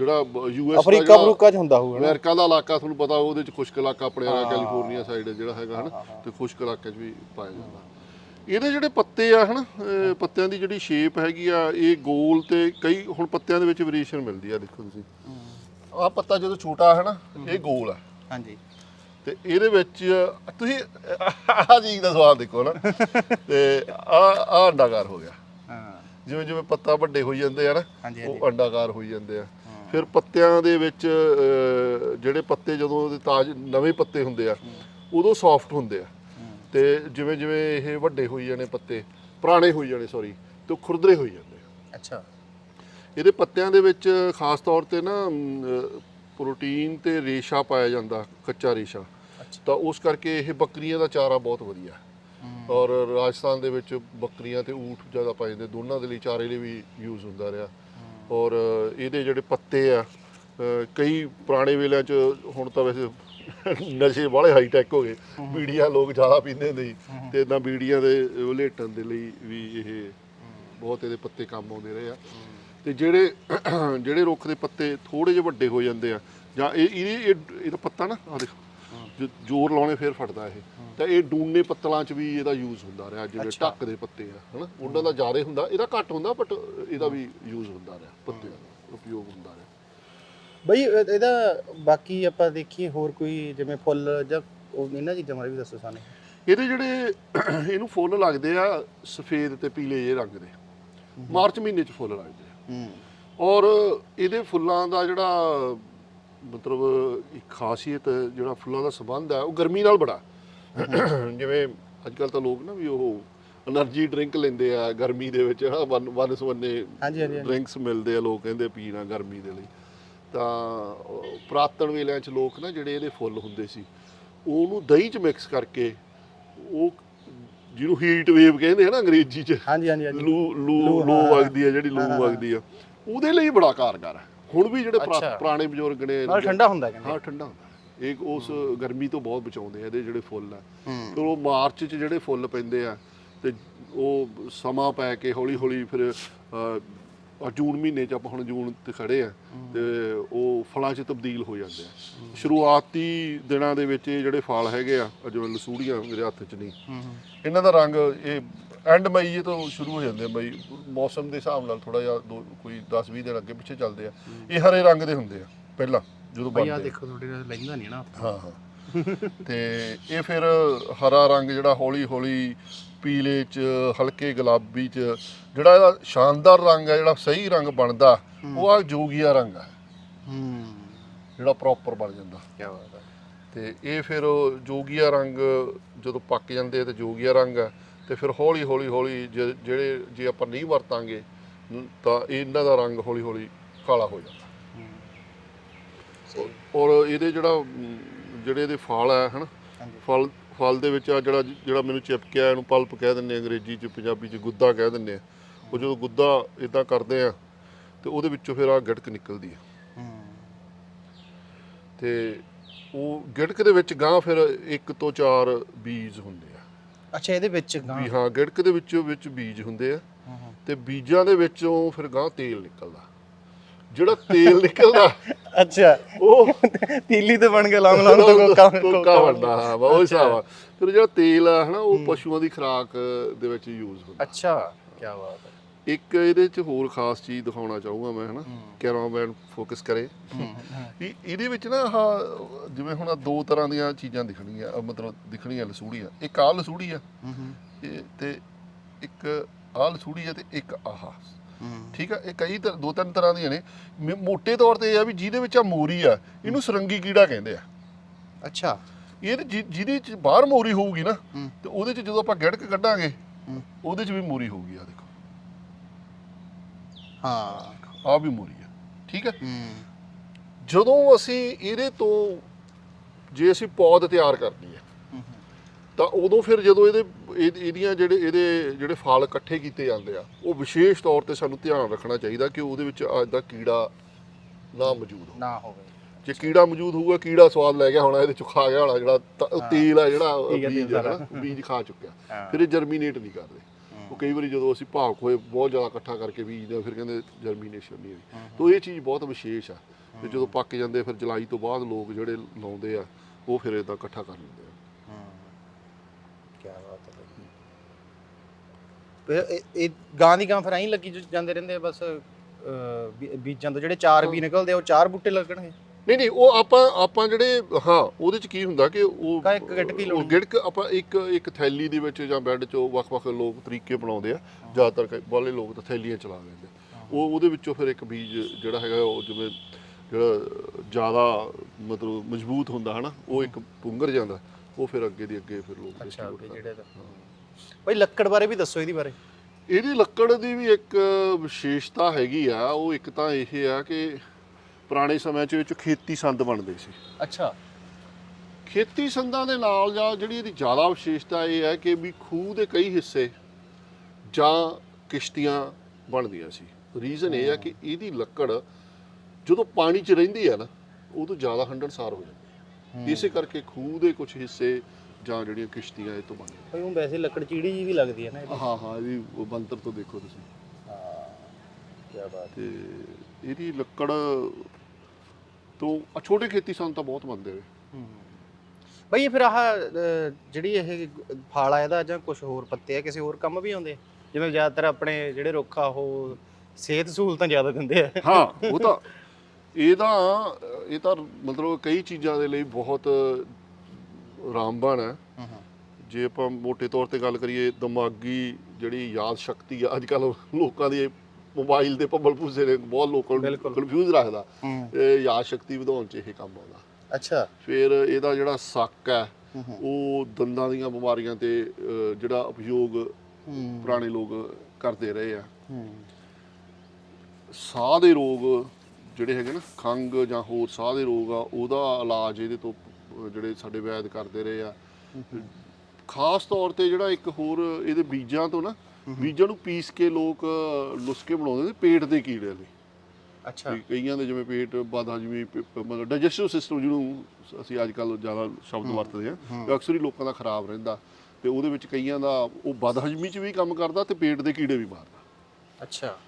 A: ਜਿਹੜਾ ਯੂਐਸ ਦਾ
B: ਅਫਰੀਕਾ ਅਫਰੀਕਾ ਚ ਹੁੰਦਾ ਹੋਊਗਾ ਨਾ।
A: ਅਮਰੀਕਾ ਦਾ ਇਲਾਕਾ ਤੁਹਾਨੂੰ ਪਤਾ ਉਹਦੇ 'ਚ ਖੁਸ਼ਕ ਇਲਾਕਾ ਆਪਣੇ
B: ਹਾਂ।
A: ਕੈਲੀਫੋਰਨੀਆ ਸਾਈਡ ਜਿਹੜਾ ਹੈਗਾ ਹਨਾ। ਤੇ ਖੁਸ਼ਕ ਇਲਾਕੇ 'ਚ ਵੀ ਪਾਇਆ ਜਾਂਦਾ। ਇਹਦੇ ਜਿਹੜੇ ਪੱਤੇ ਆ ਹਨਾ ਪੱਤਿਆਂ ਦੀ ਜਿਹੜੀ ਸ਼ੇਪ ਹੈਗੀ ਆ ਇਹ ਗੋਲ ਤੇ ਕਈ ਹੁਣ ਪੱਤਿਆਂ ਦੇ ਵਿੱਚ ਵੇਰੀਏਸ਼ਨ ਮਿਲਦੀ ਆ ਦੇਖੋ ਤੁਸੀਂ। ਆਹ ਪੱਤਾ ਜਦੋਂ ਛੋਟਾ ਹੈ ਨਾ ਇਹ ਗੋਲ ਆ।
B: ਹਾਂਜੀ।
A: ਤੇ ਇਹਦੇ ਵਿੱਚ ਤੁਸੀਂ ਆਹ ਚੀਜ਼ ਦਾ ਸਵਾਲ ਦੇਖੋ ਨਾ ਤੇ ਆ ਆ ਅੰਡਾਕਾਰ ਹੋ ਗਿਆ।
B: ਹਾਂ।
A: ਜਿਵੇਂ ਜਿਵੇਂ ਪੱਤਾ ਵੱਡੇ ਹੋਈ ਜਾਂਦੇ ਆ ਨਾ ਉਹ ਅੰਡਾਕਾਰ ਹੋਈ ਜਾਂਦੇ ਆ। ਫਿਰ ਪੱਤਿਆਂ ਦੇ ਵਿੱਚ ਜਿਹੜੇ ਪੱਤੇ ਜਦੋਂ ਉਹਦੇ ਤਾਜ ਨਵੇਂ ਪੱਤੇ ਹੁੰਦੇ ਆ ਉਦੋਂ ਸੌਫਟ ਹੁੰਦੇ ਆ। ਤੇ ਜਿਵੇਂ ਜਿਵੇਂ ਇਹ ਵੱਡੇ ਹੋਈ ਜਾਣੇ ਪੱਤੇ ਪੁਰਾਣੇ ਹੋਈ ਜਾਣੇ ਸੌਰੀ ਤੇ ਖੁਰਦਰੇ ਹੋਈ ਜਾਂਦੇ ਆ।
B: ਅੱਛਾ।
A: ਇਹਦੇ ਪੱਤਿਆਂ ਦੇ ਵਿੱਚ ਖਾਸ ਤੌਰ ਤੇ ਨਾ ਪ੍ਰੋਟੀਨ ਤੇ ਰੇਸ਼ਾ ਪਾਇਆ ਜਾਂਦਾ ਕੱਚਾ ਰੇਸ਼ਾ। ਤਾਂ ਉਸ ਕਰਕੇ ਇਹ ਬੱਕਰੀਆਂ ਦਾ ਚਾਰਾ ਬਹੁਤ ਵਧੀਆ। ਔਰ ਰਾਜਸਥਾਨ ਦੇ ਵਿੱਚ ਬੱਕਰੀਆਂ ਤੇ ਊਠ ਜ਼ਿਆਦਾ ਪਾਏ ਜਾਂਦੇ ਦੋਨਾਂ ਦੇ ਲਈ ਚਾਰੇ ਲਈ ਵੀ ਯੂਜ਼ ਹੁੰਦਾ ਰਿਹਾ। ਔਰ ਇਹਦੇ ਜਿਹੜੇ ਪੱਤੇ ਆ ਕਈ ਪੁਰਾਣੇ ਵੇਲਿਆਂ 'ਚ ਹੁਣ ਤਾਂ ਵੈਸੇ ਨਸ਼ੇ ਵਾਲੇ ਹਾਈ ਟੈਕ ਹੋ ਗਏ। ਬੀੜੀਆਂ ਲੋਕ ਜ਼ਿਆਦਾ ਪੀਂਦੇ ਹੁੰਦੇ ਸੀ ਤੇ ਇਦਾਂ ਬੀੜੀਆਂ ਦੇ ਉਲੇਟਣ ਦੇ ਲਈ ਵੀ ਇਹ ਬਹੁਤ ਇਹਦੇ ਪੱਤੇ ਕੰਮ ਆਉਂਦੇ ਰਹੇ ਆ। ਤੇ ਜਿਹੜੇ ਜਿਹੜੇ ਰੁੱਖ ਦੇ ਪੱਤੇ ਥੋੜੇ ਜਿਹੇ ਵੱਡੇ ਹੋ ਜਾਂਦੇ ਆ ਜਾਂ ਇਹ ਇਹ, ਇਹ- ਇਹਦਾ ਪੱਤਾ ਨਾ ਆ ਦੇਖੋ। ਜੋ ਜ਼ੋਰ ਲਾਉਣੇ ਫੇਰ ਫਟਦਾ ਇਹ। ਤਾਂ ਇਹ ਡੂਨੇ ਪੱਤਲਾਂ 'ਚ ਵੀ ਇਹਦਾ ਯੂਜ਼ ਹੁੰਦਾ ਰਿਹਾ ਜਿਵੇਂ
B: ਅੱਛਾ।
A: ਢੱਕ ਦੇ ਪੱਤੇ ਆ ਹਨਾ? ਉਹਨਾਂ ਦਾ ਜ਼ਿਆਦਾ ਹੁੰਦਾ ਇਹਦਾ ਘੱਟ ਹੁੰਦਾ ਬਟ ਇਹਦਾ ਵੀ ਯੂਜ਼ ਹੁੰਦਾ ਰਿਹਾ ਪੱਤਿਆਂ ਦਾ ਉਪਯੋਗ ਹੁੰਦਾ ਰਿਹਾ।
B: ਬਈ ਇਹ- ਇਹਦਾ ਬਾਕੀ ਆਪਾਂ ਦੇਖੀਏ ਹੋਰ ਕੋਈ ਜਿਵੇਂ ਫੁੱਲ ਜਾਂ ਉਹ ਇਹਨਾਂ ਚੀਜ਼ਾਂ ਬਾਰੇ ਵੀ ਦੱਸੋ ਸਾਨੂੰ।
A: ਇਹਦੇ ਜਿਹੜੇ ਇਹਨੂੰ ਫੁੱਲ ਲੱਗਦੇ ਆ ਸਫੇਦ ਤੇ ਪੀਲੇ ਜਿਹੇ ਰੰਗ ਦੇ। ਮਾਰਚ ਮਹੀਨੇ 'ਚ ਫੁੱਲ ਲੱਗਦੇ ਆ।
B: ਹੂੰ।
A: ਔਰ ਇਹਦੇ ਫੁੱਲਾਂ ਦਾ ਜਿਹੜਾ ਮਤਲਬ ਇੱਕ ਖਾਸੀਅਤ ਜਿਹੜਾ ਫੁੱਲਾਂ ਦਾ ਸਬੰਧ ਹੈ ਉਹ ਗਰਮੀ ਨਾਲ ਬੜਾ। ਜਿਵੇਂ ਅੱਜ ਕੱਲ ਤਾਂ ਲੋਕ ਨਾ ਵੀ ਉਹ એનર્ਜੀ ਡਰਿੰਕ ਲੈਂਦੇ ਆ ਗਰਮੀ ਦੇ ਵਿੱਚ ਵਨ ਵਨ ਸਵੰਨੇ ਡਰਿੰਕਸ ਮਿਲਦੇ ਆ ਲੋਕ ਕਹਿੰਦੇ ਪੀਣਾ ਗਰਮੀ ਦੇ ਲਈ। ਤਾਂ ਪ੍ਰਾਤਨ ਵੇਲਿਆਂ 'ਚ ਲੋਕ ਨਾ ਜਿਹੜੇ ਇਹਦੇ ਫੁੱਲ ਹੁੰਦੇ ਸੀ ਉਹਨੂੰ ਦਹੀਂ 'ਚ ਮਿਕਸ ਕਰਕੇ ਉਹ ਜਿਹਨੂੰ ਹੀਟ ਵੇਵ ਕਹਿੰਦੇ ਆ ਨਾ ਅੰਗਰੇਜ਼ੀ 'ਚ
B: ਹਾਂਜੀ ਹਾਂਜੀ
A: ਲੂ ਲੂ ਲੂ ਵਗਦੀ ਆ ਜਿਹੜੀ ਲੂ ਵਗਦੀ ਆ ਉਹਦੇ ਲਈ ਬੜਾ ਕਾਰਗਰ ਹੈ। ਹੁਣ ਵੀ ਜਿਹੜੇ ਪੁਰਾ-
B: ਅੱਛਾ।
A: ਪੁਰਾਣੇ ਬਜ਼ੁਰਗ ਨੇ
B: ਨਾਲ ਠੰਡਾ ਹੁੰਦਾ ਕਹਿੰਦੇ।
A: ਹਾਂ ਠੰਡਾ ਹੁੰਦਾ ਇਹ ਉਸ ਗਰਮੀ ਤੋਂ ਬਹੁਤ ਬਚਾਉਂਦੇ ਆ ਇਹਦੇ ਜਿਹੜੇ ਫੁੱਲ ਆ।
B: ਹੂੰ।
A: ਫਿਰ ਉਹ ਮਾਰਚ 'ਚ ਜਿਹੜੇ ਫੁੱਲ ਪੈਂਦੇ ਆ ਤੇ ਉਹ ਸਮਾਂ ਪੈ ਕੇ ਹੌਲੀ ਹੌਲੀ ਫਿਰ ਅਹ, ਆਹ ਜੂਨ ਮਹੀਨੇ 'ਚ ਆਪਾਂ ਹੁਣ ਜੂਨ ਤੇ ਖੜੇ ਆ ਤੇ ਉਹ ਫਲਾਂ 'ਚ ਤਬਦੀਲ ਹੋ ਜਾਂਦੇ ਆ। ਸ਼ੁਰੂਆਤੀ ਦਿਨਾਂ ਦੇ ਵਿੱਚ ਇਹ ਜਿਹੜੇ ਫਲ ਹੈਗੇ ਆ ਜਿਵੇਂ ਲਸੂੜੀਆਂ ਮੇਰੇ ਹੱਥ 'ਚ ਨਹੀਂ।
B: ਹੂੰ।
A: ਇਹਨਾਂ ਦਾ ਰੰਗ ਇਹ ਐਂਡ ਮਈ ਇਹ ਤੋਂ ਸ਼ੁਰੂ ਹੋ ਜਾਂਦੇ ਆ ਮਈ ਮੌਸਮ ਦੇ ਹਿਸਾਬ ਨਾਲ ਥੋੜਾ ਜਿਹਾ ਦੋ- ਕੋਈ 10 20 ਦਿਨ ਅੱਗੇ ਪਿੱਛੇ ਚੱਲਦੇ ਆ। ਇਹ ਹਰੇ ਰੰਗ ਦੇ ਹੁੰਦੇ ਆ ਪਹਿਲਾਂ ਜਦੋਂ
B: ਬਈ ਆ
A: ਬਣਦੇ ਆ।
B: ਦੇਖੋ ਤੁਹਾਡੇ ਨਾਲ ਲੈਂਦਾ ਨਹੀਂ ਨਾ
A: ਹਾਂ ਹਾਂ। ਤੇ ਇਹ ਫਿਰ ਹਰਾ ਰੰਗ ਜਿਹੜਾ ਹੌਲੀ ਹੌਲੀ ਪੀਲੇ ਚ ਹਲਕੇ ਗੁਲਾਬੀ ਚ ਜਿਹੜਾ ਇਹਦਾ ਸ਼ਾਨਦਾਰ ਰੰਗ ਹੈ ਜਿਹੜਾ ਸਹੀ ਰੰਗ ਬਣਦਾ ਉਹ ਆ ਜੋਗੀਆ ਰੰਗ ਹੈ
B: ਹੂੰ।
A: ਜਿਹੜਾ ਪ੍ਰੋਪਰ ਬਣ ਜਾਂਦਾ।
B: ਕੀ ਬਾਤ ਹੈ
A: ਤੇ ਇਹ ਫਿਰ ਉਹ ਜੋਗੀਆ ਰੰਗ ਜਦੋਂ ਪੱਕ ਜਾਂਦੇ ਆ ਤੇ ਜੋਗੀਆ ਰੰਗ ਹੈ ਤੇ ਫਿਰ ਹੌਲੀ ਹੌਲੀ ਹੌਲੀ ਜੇ- ਜਿਹੜੇ ਜੇ ਆਪਾਂ ਨਹੀਂ ਵਰਤਾਂਗੇ ਨ- ਤਾਂ ਇਹਨਾਂ ਦਾ ਰੰਗ ਹੌਲੀ ਹੌਲੀ ਕਾਲਾ ਹੋ ਜਾਂਦਾ। ਔਰ ਇਹਦੇ ਜਿਹੜਾ ਅਮ, ਜਿਹੜੇ ਇਹਦੇ ਫਲ ਹੈ ਹਨ
B: ਹਾਂਜੀ।
A: ਫਲ ਫਲ ਦੇ ਵਿੱਚ ਆ ਜਿਹੜਾ ਜਿਹੜਾ ਮੈਨੂੰ ਚਿਪਕਿਆ ਇਹਨੂੰ ਪਲਪ ਕਹਿ ਦਿੰਦੇ ਆ ਅੰਗਰੇਜ਼ੀ ਚ ਪੰਜਾਬੀ ਚ ਗੁੱਦਾ ਕਹਿ ਦਿੰਦੇ ਆ। ਉਹ ਜਦੋਂ ਗੁੱਦਾ ਇਦਾਂ ਕਰਦੇ ਆ ਤੇ ਉਹਦੇ ਵਿੱਚੋਂ ਫਿਰ ਆ ਗੜਕ ਨਿਕਲਦੀ ਆ।
B: ਹੂੰ।
A: ਤੇ ਉਹ ਗਿੜਕ ਦੇ ਵਿੱਚ ਗਾਂ ਫਿਰ ਇੱਕ ਤੋਂ ਚਾਰ ਬੀਜ ਹੁੰਦੇ ਆ।
B: ਅੱਛਾ ਇਹਦੇ ਵਿੱਚ ਗਾਂ।
A: ਵੀ ਹਾਂ ਗਿੜਕ ਦੇ ਵਿੱਚੋਂ ਵਿੱਚ ਬੀਜ ਹੁੰਦੇ ਆ। ਤੇ ਬੀਜਾਂ ਦੇ ਵਿੱਚੋਂ ਫਿਰ ਗਾਂ ਤੇਲ ਨਿਕਲਦਾ। ਜਿਹੜਾ ਤੇਲ ਨਿਕਲਦਾ
B: ਅੱਛਾ।
A: ਉਹ
B: ਤੀਲੀ ਤੇ ਬਣ ਕੇ ਲੌਂਗ ਲੌਂਗ ਤੋਂ ਕੋਕਾ
A: ਕੋਕਾ ਬਣਦਾ ਹਾਂ ਉਹ ਹਿਸਾਬ ਆ। ਫਿਰ ਜਿਹੜਾ ਤੇਲ ਆ ਹਨਾ ਉਹ ਪਸ਼ੂਆਂ ਦੀ ਖੁਰਾਕ ਦੇ ਵਿੱਚ ਯੂਜ਼ ਹੁੰਦਾ।
B: ਅੱਛਾ ਕੀ ਬਾਤ ਹੈ।
A: ਇੱਕ ਇਹਦੇ ਚ ਹੋਰ ਖਾਸ ਚੀਜ਼ ਦਿਖਾਉਣਾ ਚਾਹੂੰਗਾ ਮੈਂ ਹਨਾ
B: ਹੂੰ।
A: ਕੈਮਰਾਮੈਨ ਫੋਕਸ ਕਰੇ। ਵੀ ਇਹਦੇ ਵਿੱਚ ਨਾ ਜਿਵੇਂ ਹੁਣ ਆਹ ਦੋ ਤਰ੍ਹਾਂ ਦੀਆਂ ਚੀਜ਼ਾਂ ਦਿਖਣਗੀਆਂ ਅਹ ਮਤਲਬ ਦਿਖਣੀਆਂ ਲਸੂੜੀਆਂ ਇੱਕ ਆਹ ਲਸੂੜੀ ਆ ਇਹ ਤੇ ਇੱਕ ਆਹ ਲਸੂੜੀ ਆ ਤੇ ਇੱਕ ਆਹ। ਠੀਕ ਆ ਇਹ ਕਈ ਤਰ੍ਹਾਂ- ਦੋ ਤਿੰਨ ਤਰ੍ਹਾਂ ਦੀਆਂ ਨੇ ਮੇ- ਮੋٹے ਤੌਰ ਤੇ ਇਹ ਆ ਵੀ ਜਿਹਦੇ ਵਿੱਚ ਆ ਮੋਰੀ ਆ ਇਹਨੂੰ ਸਰੰਗੀ ਕੀੜਾ ਕਹਿੰਦੇ ਆ
B: ਅੱਛਾ
A: ਇਹ ਜਿਹਦੇ ਜਿਹਦੇ ਚ ਬਾਹਰ ਮੋਰੀ ਹੋਊਗੀ ਨਾ। ਤੇ ਉਹਦੇ ਚ ਜਦੋਂ ਆਪਾਂ ਗੜਕ ਕੱਢਾਂਗੇ। ਉਹਦੇ ਚ ਵੀ ਮੋਰੀ ਹੋਊਗੀ ਆ ਦੇਖੋ
B: ਹਾਂ।
A: ਆ ਵੀ ਮੋਰੀ ਆ। ਠੀਕ ਹੈ?
B: ਹੂੰ।
A: ਜਦੋਂ ਅਸੀਂ ਇਹਦੇ ਤੋਂ ਜੇ ਅਸੀਂ ਪੌਦ ਤਿਆਰ ਕਰਨੀ ਹੈ ਤਾਂ ਉਦੋਂ ਫਿਰ ਜਦੋਂ ਇਹਦੇ ਇਹ- ਇਹਦੀਆਂ ਜਿਹੜੇ ਇਹਦੇ ਜਿਹੜੇ ਫਲ ਇਕੱਠੇ ਕੀਤੇ ਜਾਂਦੇ ਆ ਉਹ ਵਿਸ਼ੇਸ਼ ਤੌਰ ਤੇ ਸਾਨੂੰ ਧਿਆਨ ਰੱਖਣਾ ਚਾਹੀਦਾ ਕਿ ਉਹਦੇ ਵਿੱਚ ਅੱਜ ਦਾ ਕੀੜਾ ਨਾ ਮੌਜੂਦ ਹੋਵੇ।
B: ਨਾ ਹੋਵੇ।
A: ਜੇ ਕੀੜਾ ਮੌਜੂਦ ਹੋਊਗਾ ਕੀੜਾ ਸਵਾਦ ਲੈ ਗਿਆ ਹੋਣਾ ਇਹਦੇ ਚੋਂ ਖਾ ਗਿਆ ਹੋਣਾ ਜਿਹੜਾ ਤੇਲ ਆ ਜਿਹੜਾ ਬੀਜ ਖਾ ਚੁੱਕਿਆ। ਫਿਰ ਇਹ ਜਰਮੀਨੇਟ ਨਹੀਂ ਕਰਦੇ। ਉਹ ਕਈ ਵਾਰੀ ਜਦੋਂ ਅਸੀਂ ਭਾਵ ਹੋਏ ਬਹੁਤ ਜ਼ਿਆਦਾ ਇਕੱਠਾ ਕਰਕੇ ਬੀਜਦੇ ਆ ਫਿਰ ਕਹਿੰਦੇ ਜਰਮੀਨੇਸ਼ਨ ਨਹੀਂ ਹੋਈ। ਤਾਂ ਇਹ ਚੀਜ਼ ਬਹੁਤ ਵਿਸ਼ੇਸ਼ ਆ। ਤੇ ਜਦੋਂ ਪੱਕ ਜਾਂਦੇ ਫਿਰ ਜੁਲਾਈ ਤੋਂ ਬਾਅਦ ਲੋਕ ਜਿਹੜੇ ਲਾਉਂਦੇ ਆ ਉਹ ਫਿਰ ਇਦਾਂ ਇਕੱਠਾ ਕਰ ਲੈਂਦੇ ਆ।
B: ਹੂੰ। ਕੀ ਬਾਤ ਹੈ ਭਾਈ। ਫਿਰ ਇਹ- ਇਹ ਗਾਂ ਦੀ ਗਾਂ ਫਿਰ ਐਂ ਲੱਗੀ ਜੋ ਜਾਂਦੇ ਰਹਿੰਦੇ ਆ ਬਸ ਅਹ, ਬੀ- ਬੀਜਾਂ ਤੋਂ ਜਿਹੜੇ ਚਾਰ ਬੀ ਨਿਕਲਦੇ ਆ ਉਹ ਚਾਰ ਬੂਟੇ ਲੱਗਣਗੇ?
A: ਨਹੀਂ ਨਹੀਂ ਉਹ ਆਪਾਂ ਆਪਾਂ ਜਿਹੜੇ ਹਾਂ ਉਹਦੇ ਚ ਕੀ ਹੁੰਦਾ ਕਿ ਉਹ
B: ਕਾ ਇੱਕ ਗਿੜਕ ਲਾਉਣੀ।
A: ਆਪਾਂ ਇੱਕ ਇੱਕ ਥੈਲੀ ਦੇ ਵਿੱਚ ਜਾਂ ਬੈੱਡ 'ਚ ਵੱਖ-ਵੱਖ ਲੋਕ ਤਰੀਕੇ ਬਣਾਉਂਦੇ ਆ। ਜ਼ਿਆਦਾਤਰ ਬਾਹਰਲੇ ਲੋਕ ਤਾਂ ਥੈਲੀਆਂ ਚਲਾ ਲੈਂਦੇ ਆ। ਉਹ ਉਹਦੇ ਵਿੱਚੋਂ ਫਿਰ ਇੱਕ ਬੀਜ ਜਿਹੜਾ ਹੈਗਾ ਉਹ ਜਿਵੇਂ ਜਿਹੜਾ ਜ਼ਿਆਦਾ ਮਤਲਬ ਮਜ਼ਬੂਤ ਹੁੰਦਾ ਹਨਾ ਉਹ ਇੱਕ ਪੁੰਗਰ ਜਾਂਦਾ ਉਹ ਫਿਰ ਅੱਗੇ ਦੀ ਅੱਗੇ ਫਿਰ ਲੋਕ
B: ਅੱਛਾ
A: distribute
B: ਅੱਗੇ ਜਿਹੜੇ ਦਾ ਭਾਈ ਲੱਕੜ ਬਾਰੇ ਵੀ ਦੱਸੋ ਇਹਦੀ ਬਾਰੇ।
A: ਇਹਦੀ ਲੱਕੜ ਦੀ ਵੀ ਇੱਕ ਵਿਸ਼ੇਸ਼ਤਾ ਹੈਗੀ ਆ ਉਹ ਇੱਕ ਤਾਂ ਇਹ ਆ ਕਿ ਪੁਰਾਣੇ ਸਮਿਆਂ 'ਚ ਇਹ 'ਚ ਖੇਤੀ ਸੰਦ ਬਣਦੇ ਸੀ।
B: ਅੱਛਾ।
A: ਖੇਤੀ ਸੰਦਾਂ ਦੇ ਨਾਲ ਜਾਂ ਜਿਹੜੀ ਇਹਦੀ ਜ਼ਿਆਦਾ ਵਿਸ਼ੇਸ਼ਤਾ ਇਹ ਹੈ ਕਿ ਵੀ ਖੂਹ ਦੇ ਕਈ ਹਿੱਸੇ ਜਾਂ ਕਿਸ਼ਤੀਆਂ ਬਣਦੀਆਂ ਸੀ। ਰੀਜ਼ਨ ਇਹ ਹੈ ਕਿ ਇਹਦੀ ਲੱਕੜ ਜਦੋਂ ਪਾਣੀ 'ਚ ਰਹਿੰਦੀ ਹੈ ਨਾ ਉਦੋਂ ਜ਼ਿਆਦਾ ਹੰਡਣਸਾਰ ਹੋ ਜਾਂਦੀ ਹੈ। ਇਸੇ ਕਰਕੇ ਖੂਹ ਦੇ ਕੁਝ ਹਿੱਸੇ ਜਾਂ ਜਿਹੜੀਆਂ ਕਿਸ਼ਤੀਆਂ ਇਹ ਤੋਂ ਬਣਦੀਆਂ
B: ਭਾਈ ਉਹ ਵੈਸੇ ਲੱਕੜ ਚੀੜੀ ਜੀ ਵੀ ਲੱਗਦੀ ਹੈ ਨਾ ਇਹਦੀ।
A: ਹਾਂ ਹਾਂ ਇਹਦੀ ਉਹ ਬੰਤਰ ਤੋਂ ਦੇਖੋ ਤੁਸੀਂ।
B: ਹਾਂ ਕੀ ਬਾਤ
A: ਤੇ ਇਹਦੀ ਲੱਕੜ ਤੋਂ ਆਹ ਛੋਟੇ ਖੇਤੀ ਸੰਦ ਤਾਂ ਬਹੁਤ ਬਣਦੇ ਨੇ।
B: ਇਹ ਫਿਰ ਆਹ ਜਿਹੜੀ ਇਹ ਫਲ ਆ ਇਹਦਾ ਜਾਂ ਕੁਝ ਹੋਰ ਪੱਤੇ ਆ ਕਿਸੇ ਹੋਰ ਕੰਮ ਵੀ ਆਉਂਦੇ? ਆ? ਜਿਵੇਂ ਜ਼ਿਆਦਾਤਰ ਆਪਣੇ ਜਿਹੜੇ ਰੁੱਖ ਆ ਉਹ ਸਿਹਤ ਸਹੂਲਤਾਂ ਜ਼ਿਆਦਾ ਦਿੰਦੇ ਆ।
A: ਹਾਂ ਉਹ ਤਾਂ ਇਹਦਾ ਇਹ ਤਾਂ ਮਤਲਬ ਕਈ ਚੀਜ਼ਾਂ ਦੇ ਲਈ ਬਹੁਤ ਰਾਮਬਾਣ ਹੈ। ਜੇ ਆਪਾਂ ਮੋٹے ਤੌਰ ਤੇ ਗੱਲ ਕਰੀਏ ਦਿਮਾਗੀ ਜਿਹੜੀ ਯਾਦ ਸ਼ਕਤੀ ਆ ਅੱਜ ਕੱਲ ਲੋਕਾਂ ਦੀ ਮੋਬਾਈਲ ਦੇ ਭੰਬਲ ਭੂਸੇ ਨੇ ਬਹੁਤ ਲੋਕਾਂ ਨੂੰ। ਕਨਫਿਊਜ਼ ਰੱਖਦਾ। ਇਹ ਯਾਦ ਸ਼ਕਤੀ ਵਧਾਉਣ 'ਚ ਇਹ ਕੰਮ ਆਉਂਦਾ।
B: ਅੱਛਾ।
A: ਫਿਰ ਇਹਦਾ ਜਿਹੜਾ ਸੱਕ ਹੈ ਉਹ ਦੰਦਾਂ ਦੀਆਂ ਬਿਮਾਰੀਆਂ ਤੇ ਜਿਹੜਾ ਉਪਯੋਗ ਪੁਰਾਣੇ ਲੋਕ ਕਰਦੇ ਰਹੇ ਆ। ਸਾਹ ਦੇ ਰੋਗ ਜਿਹੜੇ ਹੈਗੇ ਨਾ ਖੰਗ ਜਾਂ ਹੋਰ ਸਾਹ ਦੇ ਰੋਗ ਆ ਉਹਦਾ ਇਲਾਜ ਇਹਦੇ ਤੋਂ ਜਿਹੜੇ ਸਾਡੇ ਵੈਦ ਕਰਦੇ ਰਹੇ ਆ। ਖਾਸ ਤੌਰ ਤੇ ਜਿਹੜਾ ਇੱਕ ਹੋਰ ਇਹਦੇ ਬੀਜਾਂ ਤੋਂ ਨਾ ਬੀਜਾਂ ਨੂੰ ਪੀਸ ਕੇ ਲੋਕ ਨੁਸਖੇ ਬਣਾਉਂਦੇ ਨੇ ਪੇਟ ਦੇ ਕੀੜੇ ਲਈ
B: ਅੱਛਾ।
A: ਕਈਆਂ ਦੇ ਜਿਵੇਂ ਪੇਟ ਪ- ਪ- ਮਤਲਬ ਡਾਈਜੈਸਟਿਵ ਸਿਸਟਮ ਜਿਹਨੂੰ ਅਸੀਂ ਅੱਜ ਕੱਲ ਜ਼ਿਆਦਾ ਸ਼ਬਦ ਵਰਤਦੇ ਤੇ ਅਕਸਰ ਹੀ ਲੋਕਾਂ ਦਾ ਖਰਾਬ ਰਹਿੰਦਾ। ਤੇ ਉਹਦੇ ਵਿੱਚ ਕਈਆਂ ਦਾ ਉਹ ਬਦਹਜਮੀ 'ਚ ਵੀ ਕੰਮ ਕਰਦਾ ਤੇ ਪੇਟ ਦੇ ਕੀੜੇ ਵੀ ਮਾਰਦਾ।
B: ਅੱਛਾ।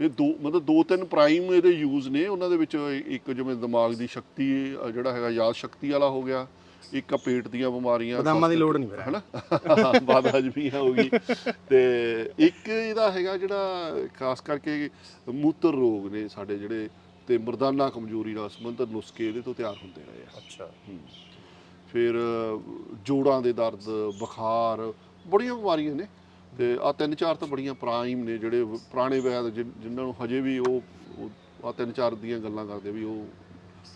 A: ਇਹ ਦੋ ਮਤਲਬ ਦੋ ਤਿੰਨ ਪ੍ਰਾਈਮ ਇਹਦੇ ਯੂਜ਼ ਨੇ। ਉਹਨਾਂ ਦੇ ਵਿੱਚ ਇੱਕ ਜਿਵੇਂ ਦਿਮਾਗ ਦੀ ਸ਼ਕਤੀ ਜਿਹੜਾ ਹੈਗਾ ਯਾਦ ਸ਼ਕਤੀ ਵਾਲਾ ਹੋ ਗਿਆ। ਇੱਕ ਪੇਟ ਦੀਆਂ ਬਿਮਾਰੀਆਂ
B: ਬਦਾਮਾਂ ਦੀ ਲੋੜ ਨਹੀਂ ਫਿਰ।
A: ਹਨਾ? ਬਾਦ ਹਜਮੀ ਹੋ ਗਈ ਤੇ ਇੱਕ ਇਹਦਾ ਹੈਗਾ ਜਿਹੜਾ ਖਾਸ ਕਰਕੇ ਮੂਤਰ ਰੋਗ ਨੇ ਸਾਡੇ ਜਿਹੜੇ ਤੇ ਮਰਦਾਨਾ ਕਮਜ਼ੋਰੀ ਨਾਲ ਸੰਬੰਧਿਤ ਨੁਸਖੇ ਇਹਦੇ ਤੋਂ ਤਿਆਰ ਹੁੰਦੇ ਰਹੇ ਆ।
B: ਅੱਛਾ।
A: ਫਿਰ ਜੋੜਾਂ ਦੇ ਦਰਦ ਬੁਖਾਰ ਬੜੀਆਂ ਬਿਮਾਰੀਆਂ ਨੇ। ਤੇ ਆ ਤਿੰਨ ਚਾਰ ਤਾਂ ਬੜੀਆਂ ਪ੍ਰਾਈਮ ਨੇ ਜਿਹੜੇ ਪੁਰਾਣੇ ਵੈਦ ਜਿਨ- ਜਿਨ੍ਹਾਂ ਨੂੰ ਹਜੇ ਵੀ ਉਹ ਆ ਤਿੰਨ ਚਾਰ ਦੀਆਂ ਗੱਲਾਂ ਕਰਦੇ ਵੀ ਉਹ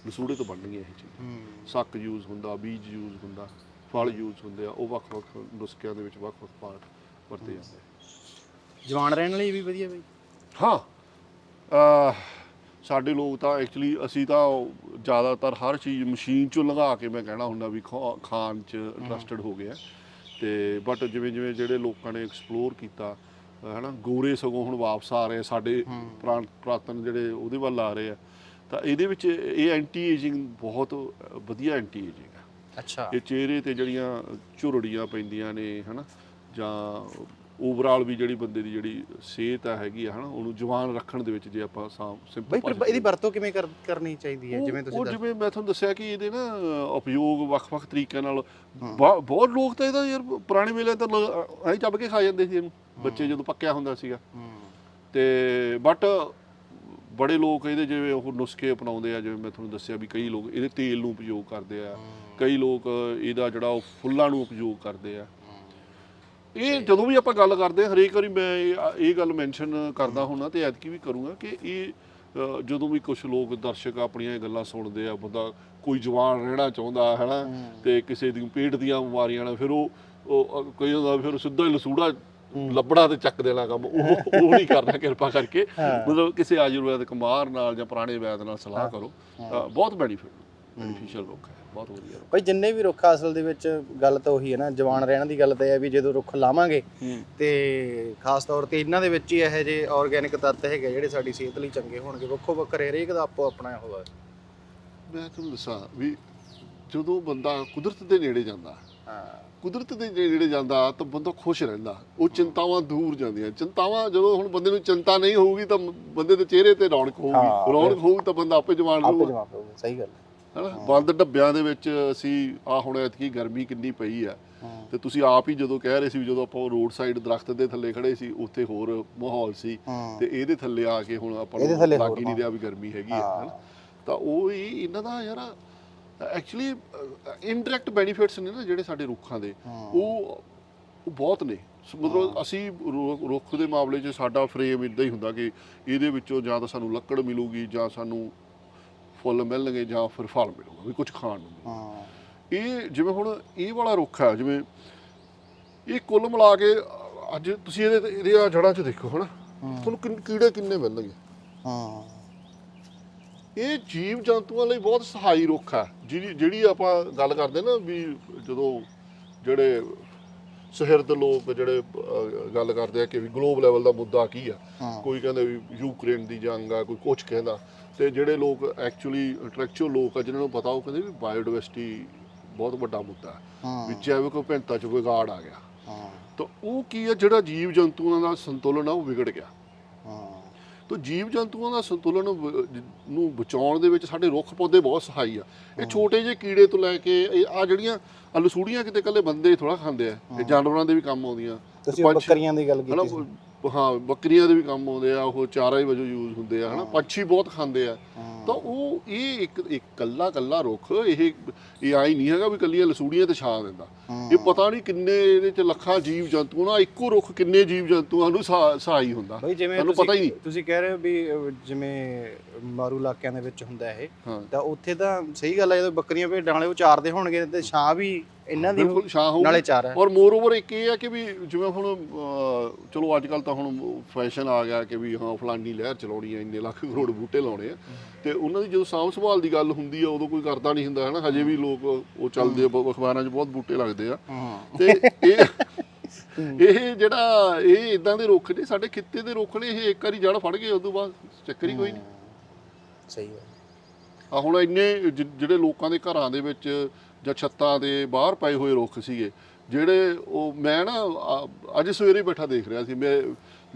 A: ਲਸੂੜੇ ਤੋਂ ਬਣਨਗੀਆਂ ਇਹ ਚੀਜ਼। ਸੱਕ ਯੂਜ਼ ਹੁੰਦਾ ਬੀਜ ਯੂਜ਼ ਹੁੰਦਾ ਫਲ ਯੂਜ਼ ਹੁੰਦੇ ਆ ਉਹ ਵੱਖ-ਵੱਖ ਨੁਸਖਿਆਂ ਦੇ ਵਿੱਚ ਵੱਖ-ਵੱਖ ਪਾਰਟ ਵਰਤੇ ਜਾਂਦੇ ਆ।
B: ਜਵਾਨ ਰਹਿਣ ਲਈ ਵੀ ਵਧੀਆ ਬਈ।
A: ਹਾਂ ਅਹ ਸਾਡੇ ਲੋਕ ਤਾਂ ਐਕਚੁਅਲੀ ਅਸੀਂ ਤਾਂ ਜ਼ਿਆਦਾਤਰ ਹਰ ਚੀਜ਼ ਮਸ਼ੀਨ ਚੋਂ ਲੰਘਾ ਕੇ ਮੈਂ ਕਹਿਣਾ ਹੁੰਦਾ ਵੀ ਖਾਣ ਚ ਇੰਟਰਸਟਿਡ ਹੋ ਗਏ ਆ। ਤੇ ਬਟ ਜਿਵੇਂ ਜਿਵੇਂ ਜਿਹੜੇ ਲੋਕਾਂ ਨੇ ਐਕਸਪਲੋਰ ਕੀਤਾ ਹਨਾ ਗੋਰੇ ਸਗੋਂ ਹੁਣ ਵਾਪਸ ਆ ਰਹੇ ਸਾਡੇ ਪੁਰਾਣ ਪੁਰਾਤਨ ਜਿਹੜੇ ਉਹਦੇ ਵੱਲ ਆ ਰਹੇ ਆ। ਤਾਂ ਇਹਦੇ ਵਿੱਚ ਇਹ ਐਂਟੀ ਏਜਿੰਗ ਬਹੁਤ ਵਧੀਆ ਐਂਟੀ ਏਜਿੰਗ ਆ।
B: ਅੱਛਾ।
A: ਇਹ ਚਿਹਰੇ ਤੇ ਜਿਹੜੀਆਂ ਝੁਰੜੀਆਂ ਪੈਂਦੀਆਂ ਨੇ ਹਨਾ ਜਾਂ ਓਵਰਆਲ ਵੀ ਜਿਹੜੀ ਬੰਦੇ ਦੀ ਜਿਹੜੀ ਸਿਹਤ ਆ ਹੈਗੀ ਆ ਹਨਾ ਉਹਨੂੰ ਜਵਾਨ ਰੱਖਣ ਦੇ ਵਿੱਚ ਜੇ ਆਪਾਂ ਸਿੰਪਲ
B: ਬਈ ਫਿਰ ਇਹਦੀ ਵਰਤੋਂ ਕਿਵੇਂ ਕਰ- ਕਰਨੀ ਚਾਹੀਦੀ ਹੈ ਜਿਵੇਂ ਤੁਸੀਂ
A: ਉਹ
B: ਦੱਸ
A: ਜਿਵੇਂ ਮੈਂ ਤੁਹਾਨੂੰ ਦੱਸਿਆ ਕਿ ਇਹਦੇ ਨਾ ਉਪਯੋਗ ਵੱਖ-ਵੱਖ ਤਰੀਕਿਆਂ ਨਾਲ ਬਹੁ- ਬਹੁਤ ਲੋਕ ਤਾਂ ਇਹਦਾ ਯਾਰ ਪੁਰਾਣੇ ਵੇਲੇ ਤਾਂ ਐਂ ਚੱਬ ਕੇ ਖਾ ਜਾਂਦੇ ਸੀ ਇਹਨੂੰ। ਬੱਚੇ ਜਦੋਂ ਪੱਕਿਆ ਹੁੰਦਾ ਸੀਗਾ।
B: ਹੂੰ।
A: ਤੇ ਬਟ ਬੜੇ ਲੋਕ ਇਹਦੇ ਜਿਵੇਂ ਉਹ ਨੁਸਖੇ ਅਪਣਾਉਂਦੇ ਆ ਜਿਵੇਂ ਮੈਂ ਤੁਹਾਨੂੰ ਦੱਸਿਆ ਵੀ ਕਈ ਲੋਕ ਇਹਦੇ ਤੇਲ ਨੂੰ ਉਪਯੋਗ ਕਰਦੇ ਆ ਕਈ ਲੋਕ ਇਹਦਾ ਜਿਹੜਾ ਉਹ ਫੁੱਲਾਂ ਨੂੰ ਉਪਯੋਗ ਕਰਦੇ ਆ। ਇਹ ਜਦੋਂ ਵੀ ਆਪਾਂ ਗੱਲ ਕਰਦੇ ਹਾਂ ਹਰੇਕ ਵਾਰੀ ਮੈਂ ਇਹ- ਗੱਲ ਮੈਂਸ਼ਨ ਕਰਦਾ ਹੁੰਨਾ ਤੇ ਐਤਕੀ ਵੀ ਕਰੂੰਗਾ ਕਿ ਇਹ ਜਦੋਂ ਵੀ ਕੁਝ ਲੋਕ ਦਰਸ਼ਕ ਆਪਣੀਆਂ ਇਹ ਗੱਲਾਂ ਸੁਣਦੇ ਆ ਬੰਦਾ ਕੋਈ ਜਵਾਨ ਰਹਿਣਾ ਚਾਹੁੰਦਾ ਹੈ। ਨਾ ਤੇ ਕਿਸੇ ਦੀ ਪੇਟ ਦੀਆਂ ਬਿਮਾਰੀਆਂ ਨਾਲ ਫਿਰ ਉਹ ਕਈ ਹੁੰਦਾ ਫਿਰ ਸਿੱਧਾ ਹੀ ਲਸੂੜਾ ਲੱਭੜਾ ਤੇ ਚੱਕ ਦੇਣਾ ਕੰਮ। ਉਹ ਉਹ ਨਹੀਂ ਕਰਨਾ ਕਿਰਪਾ ਕਰਕੇ। ਮਤਲਬ ਕਿਸੇ ਆਯੁਰਵੈਦਿਕ ਮਾਹਰ ਨਾਲ ਜਾਂ ਪੁਰਾਣੇ ਵੈਦ ਨਾਲ ਸਲਾਹ ਕਰੋ। ਬਹੁਤ ਬੈਨੀਫਿਟ ਬੈਨੀਫੀਸ਼ੀਅਲ ਰੁੱਖ ਹੈ ਬਹੁਤ ਵਧੀਆ ਰੁੱਖ।
B: ਬਈ ਜਿੰਨੇ ਵੀ ਰੁੱਖ ਅਸਲ ਦੇ ਵਿੱਚ ਗੱਲ ਤਾਂ ਉਹੀ ਹੈ ਨਾ ਜਵਾਨ ਰਹਿਣ ਦੀ ਗੱਲ ਤਾਂ ਹੈ ਵੀ ਜਦੋਂ ਰੁੱਖ ਲਾਵਾਂਗੇ ਤੇ ਖਾਸ ਤੌਰ ਤੇ ਇਹਨਾਂ ਦੇ ਵਿੱਚ ਹੀ ਇਹੋ ਜਿਹੇ ਆਰਗੈਨਿਕ ਤੱਤ ਹੈਗੇ ਜਿਹੜੇ ਸਾਡੀ ਸਿਹਤ ਲਈ ਚੰਗੇ ਹੋਣਗੇ। ਵੱਖੋ ਵੱਖਰੇ ਹਰੇਕ ਦਾ ਆਪੋ ਆਪਣਾ ਹੋਗਾ
A: ਮੈਂ ਤੁਹਾਨੂੰ ਦੱਸਾਂ ਵੀ ਜਦੋਂ ਬੰਦਾ ਕੁਦਰਤ ਦੇ ਨੇੜੇ ਜਾਂਦਾ
B: ਹਾਂ।
A: ਕੁਦਰਤ ਦੇ ਨੇੜੇ ਜਾਂਦਾ ਤਾਂ ਬੰਦਾ ਖੁਸ਼ ਰਹਿੰਦਾ। ਉਹ ਚਿੰਤਾਵਾਂ ਦੂਰ ਜਾਂਦੀਆਂ। ਚਿੰਤਾਵਾਂ ਜਦੋਂ ਹੁਣ ਬੰਦੇ ਨੂੰ ਚਿੰਤਾ ਨਹੀਂ ਹੋਊਗੀ ਤਾਂ ਬੰਦੇ ਦੇ ਚਿਹਰੇ ਤੇ ਰੌਣਕ ਹੋਊਗੀ।
B: ਹਾਂ,
A: ਰੌਣਕ ਹੋਊ ਤਾਂ ਬੰਦਾ ਆਪੇ ਜਵਾਨ
B: ਆਪੇ
A: ਰਹੂਗਾ
B: ਜਵਾਬ ਹੋਊਗਾ ਸਹੀ ਗੱਲ
A: ਹਨਾ? ਬੰਦ ਡੱਬਿਆਂ ਦੇ ਵਿੱਚ ਅਸੀਂ ਆ ਹੁਣ ਐਤਕੀ ਗਰਮੀ ਕਿੰਨੀ ਪਈ ਆ।
B: ਹਾਂ।
A: ਤੇ ਤੁਸੀਂ ਆਪ ਹੀ ਜਦੋਂ ਕਹਿ ਰਹੇ ਸੀ ਵੀ ਜਦੋਂ ਆਪਾਂ ਰੋਡ ਸਾਈਡ ਦਰਖਤ ਦੇ ਥੱਲੇ ਖੜੇ ਸੀ ਉੱਥੇ ਹੋਰ ਮਾਹੌਲ ਸੀ।
B: ਹਾਂ।
A: ਤੇ ਇਹਦੇ ਥੱਲੇ ਆ ਕੇ ਹੁਣ ਆਪਾਂ
B: ਇਹਦੇ
A: ਨੂੰ
B: ਥੱਲੇ
A: ਲੱਗ
B: ਹੋਰ
A: ਹੀ ਨਹੀਂ ਰਿਹਾ ਵੀ ਗਰਮੀ ਹੈਗੀ ਆ
B: ਹਾਂ।
A: ਹਨਾ? ਤਾਂ ਉਹ ਹੀ ਇਹਨਾਂ ਦਾ ਯਾਰ ਐਕਚੁਅਲੀ ਇਨਡਾਇਰੈਕਟ ਬੈਨੀਫਿਟਸ ਨੇ ਨਾ ਜਿਹੜੇ ਸਾਡੇ ਰੁੱਖਾਂ ਦੇ। ਉਹ ਉਹ ਬਹੁਤ ਨੇ। ਮਤਲਬ ਅਸੀਂ ਰੁੱਖ ਦੇ ਮਾਮਲੇ 'ਚ ਸਾਡਾ ਫਰੇਮ ਇਦਾਂ ਹੀ ਹੁੰਦਾ ਕਿ ਇਹਦੇ ਵਿੱਚੋਂ ਜਾਂ ਤਾਂ ਸਾਨੂੰ ਲੱਕੜ ਮਿਲੂਗੀ ਜਾਂ ਸਾਨੂੰ ਫੁੱਲ ਮਿਲਣਗੇ ਜਾਂ ਫਿਰ ਫਲ ਮਿਲੂਗਾ ਵੀ ਕੁਝ ਖਾਣ ਨੂੰ।
B: ਹਾਂ।
A: ਇਹ ਜਿਵੇਂ ਹੁਣ ਇਹ ਵਾਲਾ ਰੁੱਖ ਹੈ ਜਿਵੇਂ ਇਹ ਕੁੱਲ ਮਿਲਾ ਕੇ ਅੱਜ ਤੁਸੀਂ ਇਹਦੇ ਇਹਦੇ ਜੜਾਂ 'ਚ ਦੇਖੋ ਹਨਾ। ਤੁਹਾਨੂੰ ਕੀੜੇ ਕਿੰਨੇ ਮਿਲਣਗੇ?
B: ਹਾਂ।
A: ਇਹ ਜੀਵ ਜੰਤੂਆਂ ਲਈ ਬਹੁਤ ਸਹਾਈ ਰੁੱਖ ਹੈ ਜਿਹੜੀ ਜਿਹੜੀ ਆਪਾਂ ਗੱਲ ਕਰਦੇ ਨਾ ਵੀ ਜਦੋਂ ਜਿਹੜੇ ਸਹਿਰਦ ਲੋਕ ਜਿਹੜੇ ਗੱਲ ਕਰਦੇ ਆ ਕਿ ਵੀ ਗਲੋਬ ਲੈਵਲ ਦਾ ਮੁੱਦਾ ਕੀ ਆ। ਕੋਈ ਕਹਿੰਦਾ ਵੀ ਯੂਕਰੇਨ ਦੀ ਜੰਗ ਆ ਕੋਈ ਕੁਝ ਕਹਿੰਦਾ। ਤੇ ਜਿਹੜੇ ਲੋਕ ਐਕਚੁਅਲੀ ਇੰਟੈਲੈਕਚੁਅਲ ਲੋਕ ਆ ਜਿਨ੍ਹਾਂ ਨੂੰ ਪਤਾ ਉਹ ਕਹਿੰਦੇ ਵੀ ਬਾਇਓਡਾਇਵਰਸਿਟੀ ਬਹੁਤ ਵੱਡਾ ਮੁੱਦਾ ਹੈ। ਵੀ ਜੈਵਿਕ ਵਿਭਿੰਨਤਾ ਚ ਵਿਗਾੜ ਆ ਗਿਆ।
B: ਹਾਂ।
A: ਤਾਂ ਉਹ ਕੀ ਆ ਜਿਹੜਾ ਜੀਵ ਜੰਤੂਆਂ ਦਾ ਸੰਤੁਲਨ ਆ ਉਹ ਵਿਗੜ ਗਿਆ। ਤਾਂ ਜੀਵ ਜੰਤੂਆਂ ਦਾ ਸੰਤੁਲਨ ਨੂੰ ਬਚਾਉਣ ਦੇ ਵਿੱਚ ਸਾਡੇ ਰੁੱਖ ਪੌਦੇ ਬਹੁਤ ਸਹਾਈ ਆ। ਇਹ ਛੋਟੇ ਜਿਹੇ ਕੀੜੇ ਤੋਂ ਲੈ ਕੇ ਆ ਜਿਹੜੀਆਂ ਲਸੂੜੀਆਂ ਕਿਤੇ ਕੱਲੇ ਬੰਦੇ ਥੋੜਾ ਖਾਂਦੇ ਆ। ਇਹ ਜਾਨਵਰਾਂ ਦੇ ਵੀ ਕੰਮ ਆਉਂਦੀਆਂ।
B: ਤੁਸੀਂ ਬੱਕਰੀਆਂ ਦੀ ਗੱਲ ਕੀਤੀ
A: ਹਾਂ ਬੱਕਰੀਆਂ ਦੇ ਵੀ ਕੰਮ ਆਉਂਦੇ ਆ ਉਹ ਚਾਰਾ ਹੀ ਵਜੋਂ ਯੂਜ਼ ਹੁੰਦੇ ਆ ਹਨਾ? ਪੰਛੀ ਬਹੁਤ ਖਾਂਦੇ ਆ। ਤਾਂ ਉਹ ਇਹ ਇੱਕ ਇੱਕ ਕੱਲਾ ਕੱਲਾ ਰੁੱਖ ਇਹ ਇਹ ਆਈ ਨਹੀਂ ਹੈਗਾ ਵੀ ਕੱਲੀਆਂ ਲਸੂੜੀਆਂ ਤੇ ਛਾਂ ਦਿੰਦਾ। ਇਹ ਪਤਾ ਨਹੀਂ ਕਿੰਨੇ ਇਹਦੇ ਚ ਲੱਖਾਂ ਜੀਵ ਜੰਤੂ ਨਾ ਇੱਕੋ ਰੁੱਖ ਕਿੰਨੇ ਜੀਵ ਜੰਤੂਆਂ ਨੂੰ ਸਹਾ- ਸਹਾਈ ਹੁੰਦਾ। ਤੁਹਾਨੂੰ ਪਤਾ ਹੀ ਨਹੀਂ।
B: ਤੁਸੀਂ ਕਹਿ ਰਹੇ ਹੋ ਵੀ ਜਿਵੇਂ ਮਾਰੂ ਇਲਾਕਿਆਂ ਦੇ ਵਿੱਚ ਹੁੰਦਾ ਇਹ ਤਾਂ ਉੱਥੇ ਤਾਂ ਸਹੀ ਗੱਲ ਹੈ ਜਦੋਂ ਬੱਕਰੀਆਂ ਭੇਡਾਂ ਵਾਲੇ ਉਹ ਚਾਰਦੇ ਹੋਣਗੇ ਤੇ ਛਾਂ ਵੀ ਇਹਨਾਂ ਦੀ
A: ਬਿਲਕੁਲ ਛਾਂ ਹੋਊਗੀ।
B: ਨਾਲੇ ਚਾਰ ਹੈ।
A: ਔਰ ਮੋਰ ਓਵਰ ਇੱਕ ਇਹ ਹੈ ਕਿ ਵੀ ਜਿਵੇਂ ਹੁਣ ਅਹ, ਚਲੋ ਅੱਜ ਕੱਲ ਤਾਂ ਹੁਣ ਫੈਸ਼ਨ ਆ ਗਿਆ ਕਿ ਵੀ ਹਾਂ ਫਲਾਨੀ ਲਹਿਰ ਚਲਾਉਣੀ ਹੈ ਇੰਨੇ ਲੱਖ ਕਰੋੜ ਬੂਟੇ ਲਾਉਣੇ ਆ। ਤੇ ਉਹਨਾਂ ਦੀ ਜਦੋਂ ਸਾਂਭ ਸੰਭਾਲ ਦੀ ਗੱਲ ਹੁੰਦੀ ਆ ਉਦੋਂ ਕੋਈ ਕਰਦਾ ਨਹੀਂ ਹੁੰਦਾ ਹਨਾ? ਹਜੇ ਵੀ ਲੋਕ ਉਹ ਚੱਲਦੇ ਆ ਬ- ਅਖਬਾਰਾਂ 'ਚ ਬਹੁਤ ਬੂਟੇ ਲੱਗਦੇ ਆ। ਤੇ ਇਹ ਇਹ ਜਿਹੜਾ ਇਹ ਇਦਾਂ ਦੇ ਰੁੱਖ ਨੇ ਸਾਡੇ ਖਿੱਤੇ ਦੇ ਰੁੱਖ ਨੇ ਇਹ ਇੱਕ ਵਾਰੀ ਜੜ ਫੜ ਗਏ ਉਦੋਂ ਬਾਅਦ ਚੱਕਰ ਹੀ ਕੋਈ ਨਹੀਂ।
B: ਸਹੀ ਹੈ
A: ਆ ਹੁਣ ਇੰਨੇ ਜ- ਜਿਹੜੇ ਲੋਕਾਂ ਦੇ ਘਰਾਂ ਦੇ ਵਿੱਚ ਜਾਂ ਛੱਤਾਂ ਦੇ ਬਾਹਰ ਪਏ ਹੋਏ ਰੁੱਖ ਸੀਗੇ ਜਿਹੜੇ ਉਹ ਮੈਂ ਨਾ ਅੱਜ ਸਵੇਰੇ ਬੈਠਾ ਦੇਖ ਰਿਹਾ ਸੀ। ਮੈਂ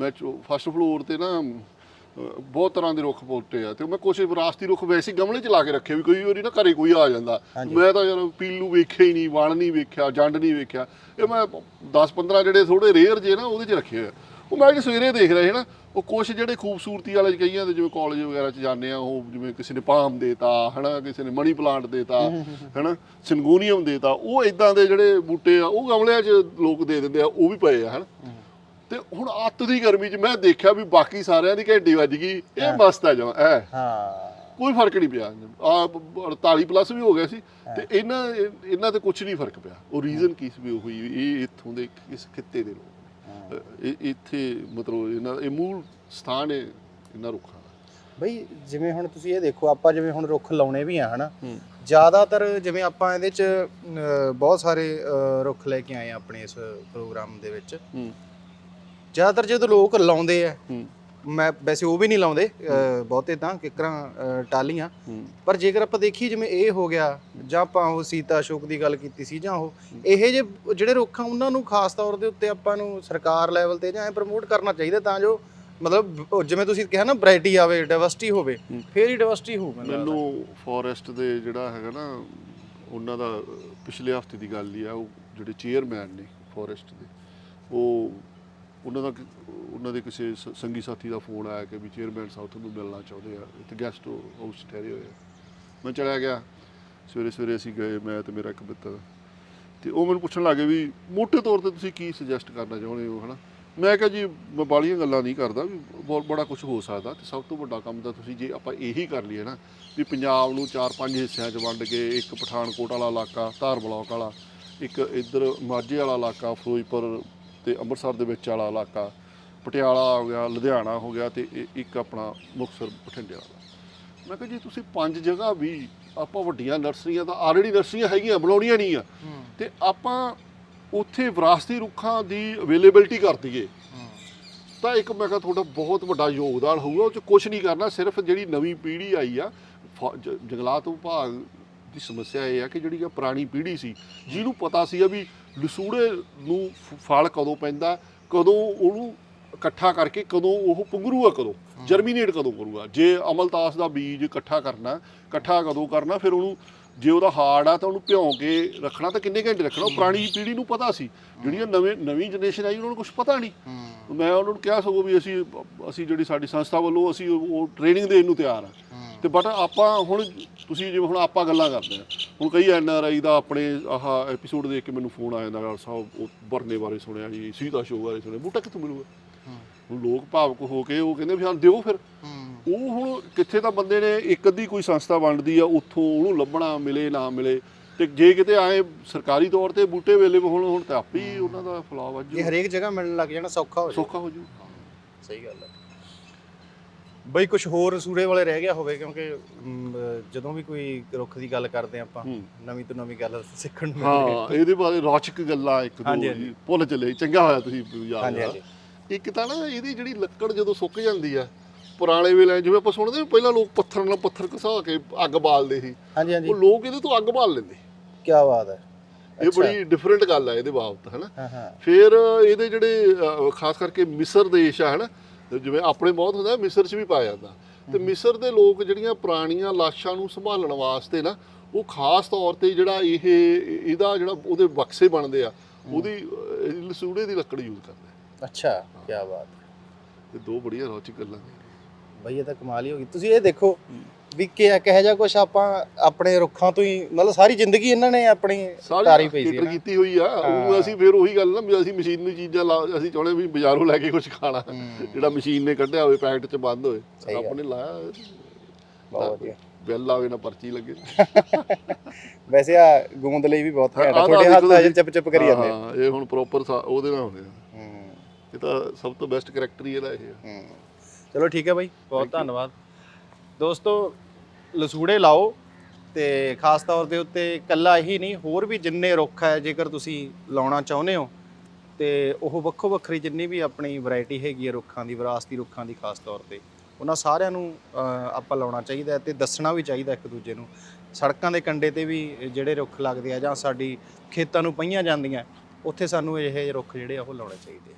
A: ਮੈਂ ਫਸਟ ਫਲੋਰ ਤੇ ਨਾ ਅ, ਬਹੁਤ ਤਰ੍ਹਾਂ ਦੇ ਰੁੱਖ ਪੋਟੇ ਆ ਤੇ ਮੈਂ ਕੁਛ ਵਿਰਾਸਤੀ ਰੁੱਖ ਵੈਸੇ ਹੀ ਗਮਲੇ 'ਚ ਲਾ ਕੇ ਰੱਖੇ ਵੀ ਕੋਈ ਵਾਰੀ ਨਾ ਘਰੇ ਕੋਈ ਆ ਜਾਂਦਾ। ਮੈਂ ਤਾਂ ਯਾਰ ਪੀਲੂ ਵੇਖਿਆ ਹੀ ਨਹੀਂ ਵਣ ਨਹੀਂ ਵੇਖਿਆ ਜੰਡ ਨਹੀਂ ਵੇਖਿਆ। ਇਹ ਮੈਂ 10 15 ਜਿਹੜੇ ਥੋੜੇ ਰੇਅਰ ਜੇ ਨਾ ਉਹਦੇ 'ਚ ਰੱਖੇ ਹੋਏ ਆ। ਉਹ ਮੈਂ ਅੱਜ ਸਵੇਰੇ ਦੇਖ ਰਿਹਾ ਸੀ ਨਾ ਉਹ ਕੁਛ ਜਿਹੜੇ ਖੂਬਸੂਰਤੀ ਵਾਲੇ ਕਈਆਂ ਦੇ ਜਿਵੇਂ ਕਾਲਜ ਵਗੈਰਾ ਚ ਜਾਂਦੇ ਆ ਉਹ ਜਿਵੇਂ ਕਿਸੇ ਨੇ ਪਾਮ ਦੇਤਾ ਹਨਾ ਕਿਸੇ ਨੇ ਮਨੀ ਪਲਾਂਟ ਦੇਤਾ ਹਨਾ ਸਿੰਗੋਨੀਅਮ ਦੇਤਾ ਉਹ ਇਦਾਂ ਦੇ ਜਿਹੜੇ ਬੂਟੇ ਆ ਉਹ ਗਮਲਿਆਂ 'ਚ ਲੋਕ ਦੇ ਦਿੰਦੇ ਆ ਉਹ ਵੀ ਪਏ ਆ ਹਨਾ। ਤੇ ਹੁਣ ਅੱਤ ਦੀ ਗਰਮੀ 'ਚ ਮੈਂ ਦੇਖਿਆ ਵੀ ਬਾਕੀ ਸਾਰਿਆਂ ਦੀ ਘੰਟੀ ਵੱਜ ਗਈ ਇਹ ਮਸਤ ਆ ਜਮਾ ਐ।
B: ਹਾਂ।
A: ਕੋਈ ਫ਼ਰਕ ਨਹੀਂ ਪਿਆ ਆ 48 ਪਲੱਸ ਵੀ ਹੋ ਗਿਆ ਸੀ ਤੇ ਇਹਨਾਂ ਇਹਨਾਂ ਤੇ ਕੁਝ ਨਹੀਂ ਫ਼ਰਕ ਪਿਆ ਉਹ ਰੀਜ਼ਨ ਕੀ ਸੀ ਵੀ ਉਹ ਹੋਈ ਇਹ ਇੱਥੋਂ ਦੇ ਇਸ ਖਿੱਤੇ ਦੇ ਲੋਕ। ਇਹ ਇੱਥੇ ਮਤਲਬ ਇਹਨਾਂ ਇਹ ਮੂਲ ਸਥਾਨ ਹੈ ਇਹਨਾਂ ਰੁੱਖਾਂ ਦਾ।
B: ਬਈ ਜਿਵੇਂ ਹੁਣ ਤੁਸੀਂ ਇਹ ਦੇਖੋ ਆਪਾਂ ਜਿਵੇਂ ਹੁਣ ਰੁੱਖ ਲਾਉਣੇ ਵੀ ਆ ਹਨਾ?
A: ਹੂੰ।
B: ਜ਼ਿਆਦਾਤਰ ਜਿਵੇਂ ਆਪਾਂ ਇਹਦੇ ਚ ਅ, ਬਹੁਤ ਸਾਰੇ ਅ, ਰੁੱਖ ਲੈ ਕੇ ਆਏ ਆ ਆਪਣੇ ਇਸ ਪ੍ਰੋਗਰਾਮ ਦੇ ਵਿੱਚ।
A: ਹੂੰ।
B: ਜ਼ਿਆਦਾਤਰ ਜਦੋਂ ਲੋਕ ਲਾਉਂਦੇ ਆ
A: ਹੂੰ।
B: ਮੈਂ ਵੈਸੇ ਉਹ ਵੀ ਨਹੀਂ ਲਾਉਂਦੇ ਅ, ਬਹੁਤੇ ਤਾਂ ਕਿਕਰਾਂ ਅ,
A: ਹੂੰ।
B: ਪਰ ਜੇਕਰ ਆਪਾਂ ਦੇਖੀਏ ਜਿਵੇਂ ਇਹ ਹੋ ਗਿਆ ਜਾਂ ਆਪਾਂ ਉਹ ਸੀਤਾ ਅਸ਼ੋਕ ਦੀ ਗੱਲ ਕੀਤੀ ਸੀ ਜਾਂ ਉਹ ਇਹ ਜੇ ਜਿਹੜੇ ਰੁੱਖ ਆ ਉਹਨਾਂ ਨੂੰ ਖਾਸ ਤੌਰ ਦੇ ਉੱਤੇ ਆਪਾਂ ਨੂੰ ਸਰਕਾਰ ਲੈਵਲ ਤੇ ਜਾਂ ਐ ਪ੍ਰਮੋਟ ਕਰਨਾ ਚਾਹੀਦਾ ਤਾਂ ਜੋ ਮਤਲਬ ਜਿਵੇਂ ਤੁਸੀਂ ਕਿਹਾ ਨਾ ਵੈਰਾਈਟੀ ਆਵੇ ਡਾਈਵਰਸਿਟੀ ਹੋਵੇ ਫੇਰ ਹੀ ਡਾਈਵਰਸਿਟੀ ਹੋਊ ਮੈਨੂੰ
A: ਫੋਰੈਸਟ ਦੇ ਜਿਹੜਾ ਹੈਗਾ ਨਾ ਉਹਨਾਂ ਦਾ ਪਿਛਲੇ ਹਫ਼ਤੇ ਦੀ ਗੱਲ ਹੀ ਆ ਉਹ ਜਿਹੜੇ ਚੇਅਰਮੈਨ ਨੇ ਫੋਰੈਸਟ ਦੇ ਉਹ ਉਹਨਾਂ ਦਾ ਉਹਨਾਂ ਦੇ ਕਿਸੇ ਸੰਗੀ ਸਾਥੀ ਦਾ ਫੋਨ ਆਇਆ ਕਿ ਵੀ ਚੇਅਰਮੈਨ ਸਾਹਿਬ ਤੁਹਾਨੂੰ ਮਿਲਣਾ ਚਾਹੁੰਦੇ ਆ ਇੱਥੇ ਗੈਸਟ ਹਾਊਸ ਠਹਿਰੇ ਹੋਏ ਆ। ਮੈਂ ਚਲਾ ਗਿਆ। ਸਵੇਰੇ ਸਵੇਰੇ ਅਸੀਂ ਗਏ, ਮੈਂ ਤੇ ਮੇਰਾ ਇੱਕ ਮਿੱਤਰ। ਤੇ ਉਹ ਮੈਨੂੰ ਪੁੱਛਣ ਲੱਗੇ ਵੀ ਮੋਟੇ ਤੌਰ ਤੇ ਤੁਸੀਂ ਕੀ ਸੁਜੈਸਟ ਕਰਨਾ ਚਾਹੁੰਦੇ ਹੋ, ਹਨਾ? ਮੈਂ ਕਿਹਾ ਜੀ, ਮੈਂ ਬਾਲੀਆਂ ਗੱਲਾਂ ਨਹੀਂ ਕਰਦਾ ਵੀ ਬਹੁਤ ਬੜਾ ਕੁਝ ਹੋ ਸਕਦਾ ਤੇ ਸਭ ਤੋਂ ਵੱਡਾ ਕੰਮ ਤਾਂ ਤੁਸੀਂ ਜੇ ਆਪਾਂ ਇਹੀ ਕਰ ਲਈਏ ਨਾ ਵੀ ਪੰਜਾਬ ਨੂੰ ਚਾਰ ਪੰਜ ਹਿੱਸਿਆਂ 'ਚ ਵੰਡ ਕੇ ਇੱਕ ਪਠਾਨਕੋਟ ਵਾਲਾ ਇਲਾਕਾ, ਧਾਰ ਬਲਾਕ ਵਾਲਾ, ਇੱਕ ਇੱਧਰ ਮਾਝੇ ਵਾਲਾ ਇਲਾਕਾ, ਫਿਰੋਜ਼ਪੁਰ ਤੇ ਅੰਮ੍ਰਿਤਸਰ ਦੇ ਵਿੱਚ ਵਾਲਾ ਇਲਾਕਾ, ਪਟਿਆਲਾ ਹੋ ਗਿਆ, ਲੁਧਿਆਣਾ ਹੋ ਗਿਆ ਤੇ ਇਹ ਇੱਕ ਆਪਣਾ ਮੁਕਤਸਰ, ਬਠਿੰਡੇ ਵਾਲਾ। ਮੈਂ ਕਿਹਾ ਜੀ, ਤੁਸੀਂ ਪੰਜ ਜਗ੍ਹਾ ਵੀ ਆਪਾਂ ਵੱਡੀਆਂ ਨਰਸਰੀਆਂ ਤਾਂ ਆਲਰੇਡੀ ਨਰਸਰੀਆਂ ਹੈਗੀਆਂ ਬਣਾਉਣੀਆਂ ਨਹੀਂ ਆ। ਤੇ ਆਪਾਂ ਉੱਥੇ ਵਿਰਾਸਤੀ ਰੁੱਖਾਂ ਦੀ ਅਵੇਲੇਬਿਲਟੀ ਕਰ ਦਈਏ। ਤਾਂ ਇੱਕ ਮੈਂ ਕਿਹਾ ਤੁਹਾਡਾ ਬਹੁਤ ਵੱਡਾ ਯੋਗਦਾਨ ਹੋਊਗਾ ਉਹ ਚ ਕੁਝ ਨਹੀਂ ਕਰਨਾ ਸਿਰਫ ਜਿਹੜੀ ਨਵੀਂ ਪੀੜ੍ਹੀ ਆਈ ਆ ਜੰਗਲਾਤ ਵਿਭਾਗ ਦੀ ਸਮੱਸਿਆ ਇਹ ਆ ਕਿ ਜਿਹੜੀ ਆ ਪੁਰਾਣੀ ਪੀੜ੍ਹੀ ਸੀ ਜਿਹਨੂੰ ਪਤਾ ਸੀ ਆ ਵੀ ਲਸੂੜੇ ਨੂੰ ਫਲ ਕਦੋਂ ਪੈਂਦਾ ਕਦੋਂ ਉਹਨੂੰ ਇਕੱਠਾ ਕਰਕੇ ਕਦੋਂ ਉਹ ਪੁੰਗਰੂਗਾ ਕਦੋਂ? ਜਰਮੀਨੇਟ ਕਦੋਂ ਕਰੂਗਾ? ਜੇ ਅਮਲਤਾਸ ਦਾ ਬੀਜ ਇਕੱਠਾ ਕਰਨਾ ਇਕੱਠਾ ਕਦੋਂ ਕਰਨਾ ਫਿਰ ਉਹਨੂੰ ਜੇ ਉਹਦਾ ਹਾਰਡ ਆ ਤਾਂ ਉਹਨੂੰ ਭਿਉਂ ਕੇ ਰੱਖਣਾ ਤਾਂ ਕਿੰਨੇ ਘੰਟੇ ਰੱਖਣਾ? ਉਹ ਪੁਰਾਣੀ ਪੀੜ੍ਹੀ ਨੂੰ ਪਤਾ ਸੀ। ਜਿਹੜੀਆਂ ਨਵੇਂ ਨਵੀਂ ਜਨਰੇਸ਼ਨ ਆਈ ਉਹਨਾਂ ਨੂੰ ਕੁਝ ਪਤਾ ਨਹੀਂ। ਮੈਂ ਉਹਨਾਂ ਨੂੰ ਕਿਹਾ ਸਗੋਂ ਵੀ ਅਸੀਂ ਅਸੀਂ ਜਿਹੜੀ ਸਾਡੀ ਸੰਸਥਾ ਵੱਲੋਂ ਅਸੀਂ ਉਹ ਟ੍ਰੇਨਿੰਗ ਦੇਣ ਨੂੰ ਤਿਆਰ ਆ। ਤੇ ਬਟ ਆਪਾਂ ਹੁਣ ਤੁਸੀਂ ਜਿਵੇਂ ਹੁਣ ਆਪਾਂ ਗੱਲਾਂ ਕਰਦੇ ਆ। ਹੁਣ ਕਈ ਐਨ ਆਰ ਆਈ ਦਾ ਆਪਣੇ ਆਹ ਐਪੀਸੋਡ ਦੇਖ ਕੇ ਮੈਨੂੰ ਫੋਨ ਆ ਜਾਂਦਾ ਡਾਕਟਰ ਸਾਹਿਬ ਉਹ ਬਰਨੇ ਬਾਰੇ ਸੁਣਿਆ ਜੀ ਸੀਤਾ ਸ਼ੋਅ ਬਾਰੇ ਸੁਣਿਆ। ਬੂਟਾ ਕਿੱਥੋਂ ਮਿਲੂਗਾ? ਹੁਣ ਲੋਕ ਭਾਵਕ ਹੋ ਕੇ ਉਹ ਕਹਿੰਦੇ ਵੀ ਹਾਂ ਦਿਓ ਫਿਰ। ਉਹ ਹੁਣ ਕਿੱਥੇ ਤਾਂ ਬੰਦੇ ਨੇ ਇੱਕ ਅੱਧੀ ਕੋਈ ਸੰਸਥਾ ਵੰਡਦੀ ਆ ਉੱਥੋਂ ਉਹਨੂੰ ਲੱਭਣਾ ਮਿਲੇ ਨਾ ਮਿਲੇ। ਤੇ ਜੇ ਕਿਤੇ ਆਏ ਸਰਕਾਰੀ ਤੌਰ ਤੇ ਬੂਟੇ ਵੇਲੇ ਹੋਣ ਹੁਣ ਤਾਂ ਆਪੇ ਹੀ ਉਹਨਾਂ ਦਾ ਫਲਾਅ ਵੱਜੂ
B: ਇਹ ਹਰੇਕ ਜਗ੍ਹਾ ਮਿਲਣ ਲੱਗ ਜਾਣਾ ਸੌਖਾ ਹੋ ਜਾਊ।
A: ਸੌਖਾ ਹੋ ਜੂ
B: ਸਹੀ ਗੱਲ ਹੈ ਬਈ ਕੁਝ ਹੋਰ ਸੂਰੇ ਵਾਲੇ ਰਹਿ ਗਿਆ ਹੋਵੇ ਕਿਉਂਕਿ ਅਮ, ਜਦੋਂ ਵੀ ਕੋਈ ਰੁੱਖ ਦੀ ਗੱਲ ਕਰਦੇ ਹਾਂ ਆਪਾਂ
A: ਹੂੰ।
B: ਨਵੀਂ ਤੋਂ ਨਵੀਂ ਗੱਲ ਸਿੱਖਣ ਨੂੰ ਮਿਲਦੀ ਹੈ
A: ਹਾਂ ਇਹਦੇ ਬਾਰੇ ਰੌਚਕ ਗੱਲਾਂ ਇੱਕ ਦੋ
B: ਹਾਂਜੀ, ਹਾਂਜੀ।
A: ਜੀ ਭੁੱਲ ਚੱਲੇ ਚੰਗਾ ਹੋਇਆ ਤੁਸੀਂ ਯਾਦ
B: ਹਾਂਜੀ,
A: ਕਰਾ ਇੱਕ ਤਾਂ ਨਾ ਇਹਦੀ ਜਿਹੜੀ ਲੱਕੜ ਜਦੋਂ ਸੁੱਕ ਜਾਂਦੀ ਆ ਪੁਰਾਣੇ ਵੇਲੇ ਜਿਵੇਂ ਆਪਾਂ ਸੁਣਦੇ ਹਾਂ, ਪਹਿਲਾਂ ਲੋਕ ਪੱਥਰ ਨਾਲ ਪੱਥਰ ਘਸਾ ਕੇ ਅੱਗ ਬਾਲਦੇ ਸੀ।
B: ਹਾਂਜੀ ਹਾਂਜੀ।
A: ਉਹ ਲੋਕ ਇਹਦੇ ਤੋਂ ਅੱਗ ਬਾਲ ਲੈਂਦੇ।
B: ਕੀ ਬਾਤ ਹੈ।
A: ਇਹ ਬੜੀ ਡਿਫਰੈਂਟ ਗੱਲ ਆ ਇਹਦੇ ਬਾਬਤ ਹਨਾ? ਫਿਰ ਇਹਦੇ ਜਿਹੜੇ ਖਾਸ ਕਰਕੇ ਮਿਸਰ ਦੇਸ਼ ਆ ਹਨਾ? ਜਿਵੇਂ ਆਪਣੇ ਬਹੁਤ ਹੁੰਦਾ ਮਿਸਰ 'ਚ ਵੀ ਪਾਇਆ ਜਾਂਦਾ। ਤੇ ਮਿਸਰ ਦੇ ਲੋਕ ਜਿਹੜੀਆਂ ਪੁਰਾਣੀਆਂ ਲਾਸ਼ਾਂ ਨੂੰ ਸੰਭਾਲਣ ਵਾਸਤੇ ਨਾ ਉਹ ਖਾਸ ਤੌਰ ਤੇ ਜਿਹੜਾ ਇਹ ਇਹਦਾ ਜਿਹੜਾ ਉਹਦੇ ਬਕਸੇ ਬਣਦੇ ਆ ਉਹਦੀ ਲਸੂੜੇ ਦੀ ਲੱਕੜ ਯੂਜ਼ ਕਰਦੇ।
B: ਅੱਛਾ ਕੀ ਬਾਤ
A: ਇਹ ਦੋ ਬੜੀਆਂ ਰੌਚਕ ਗੱਲਾਂ ਨੇ।
B: ਬਈ ਇਹ ਤਾਂ ਕਮਾਲ ਹੀ ਹੋ ਗਈ। ਤੁਸੀਂ ਇਹ ਦੇਖੋ ਵੀ ਕਿ ਕਿਹੋ ਜਿਹਾ ਕੁਝ ਆਪਾਂ ਆਪਣੇ ਰੁੱਖਾਂ ਤੋਂ ਹੀ ਮਤਲਬ ਸਾਰੀ ਜ਼ਿੰਦਗੀ ਇਹਨਾਂ ਨੇ ਆਪਣੀ ਤਾਰੀ ਪਈ ਸੀ ਨਾ।
A: ਕੀਤੀ ਹੋਈ ਆ। ਉਹ ਅਸੀਂ ਫਿਰ ਉਹੀ ਗੱਲ ਨਾ ਵੀ ਅਸੀਂ ਮਸ਼ੀਨੀ ਚੀਜ਼ਾਂ ਲਾ ਅਸੀਂ ਚਾਹੁੰਦੇ ਵੀ ਬਾਜ਼ਾਰੋਂ ਲੈ ਕੇ ਕੁਝ ਖਾਣਾ। ਜਿਹੜਾ ਮਸ਼ੀਨ ਨੇ ਕੱਢਿਆ ਹੋਵੇ ਪੈਕਟ 'ਚ ਬੰਦ ਹੋਏ। ਨੇ ਲਾਇਆ
B: ਬਹੁਤ ਵਧੀਆ।
A: ਬਿੱਲ ਆਵੇ ਨਾ ਪਰਚੀ ਲੱਗੇ।
B: ਵੈਸੇ ਆ ਗੂੰਦ ਲਈ ਵੀ ਬਹੁਤ ਘੈਂਟ ਆ।
A: ਤਾਂ
B: ਤੁਹਾਡੇ ਹੱਥ ਅਜੇ ਚਿਪ ਚਿਪ ਕਰੀ ਜਾਂਦੇ ਆ।
A: ਹਾਂ ਇਹ ਹੁਣ ਪ੍ਰੋਪਰ ਉਹਦੇ ਨਾਲ ਹੁੰਦੇ ਆ। ਇਹ ਤਾਂ ਸਭ ਤੋਂ ਬੈਸਟ ਕੈਰੈਕਟਰ ਹੀ ਇਹਦਾ ਇਹ
B: ਹੂੰ। ਚਲੋ ਠੀਕ ਹੈ ਬਾਈ ਬਹੁਤ. ਧੰਨਵਾਦ। ਦੋਸਤੋ ਲਸੂੜੇ ਲਾਓ ਤੇ ਖਾਸ ਤੌਰ ਦੇ ਉੱਤੇ ਇਕੱਲਾ ਇਹੀ ਨਹੀਂ ਹੋਰ ਵੀ ਜਿੰਨੇ ਰੁੱਖ ਹੈ ਜੇਕਰ ਤੁਸੀਂ ਲਾਉਣਾ ਚਾਹੁੰਦੇ ਹੋ ਤੇ ਉਹ ਵੱਖੋ ਵੱਖਰੀ ਜਿੰਨੀ ਵੀ ਆਪਣੀ ਵੈਰਾਈਟੀ ਹੈਗੀ ਹੈ ਰੁੱਖਾਂ ਦੀ ਵਿਰਾਸਤੀ ਰੁੱਖਾਂ ਦੀ ਖਾਸ ਤੌਰ ਤੇ ਉਹਨਾਂ ਸਾਰਿਆਂ ਨੂੰ ਆਪਾਂ ਲਾਉਣਾ ਚਾਹੀਦਾ ਹੈ ਤੇ ਦੱਸਣਾ ਵੀ ਚਾਹੀਦਾ ਇੱਕ ਦੂਜੇ ਨੂੰ। ਸੜਕਾਂ ਦੇ ਕੰਢੇ ਤੇ ਵੀ ਜਿਹੜੇ ਰੁੱਖ ਲੱਗਦੇ ਆ ਜਾਂ ਸਾਡੀ ਖੇਤਾਂ ਨੂੰ ਪਈਆਂ ਜਾਂਦੀਆਂ ਉੱਥੇ ਸਾਨੂੰ ਇਹ ਜਿਹੇ ਰੁੱਖ ਜਿਹੜੇ ਆ ਉਹ ਲਾਉਣੇ ਚਾਹੀਦੇ ਆ।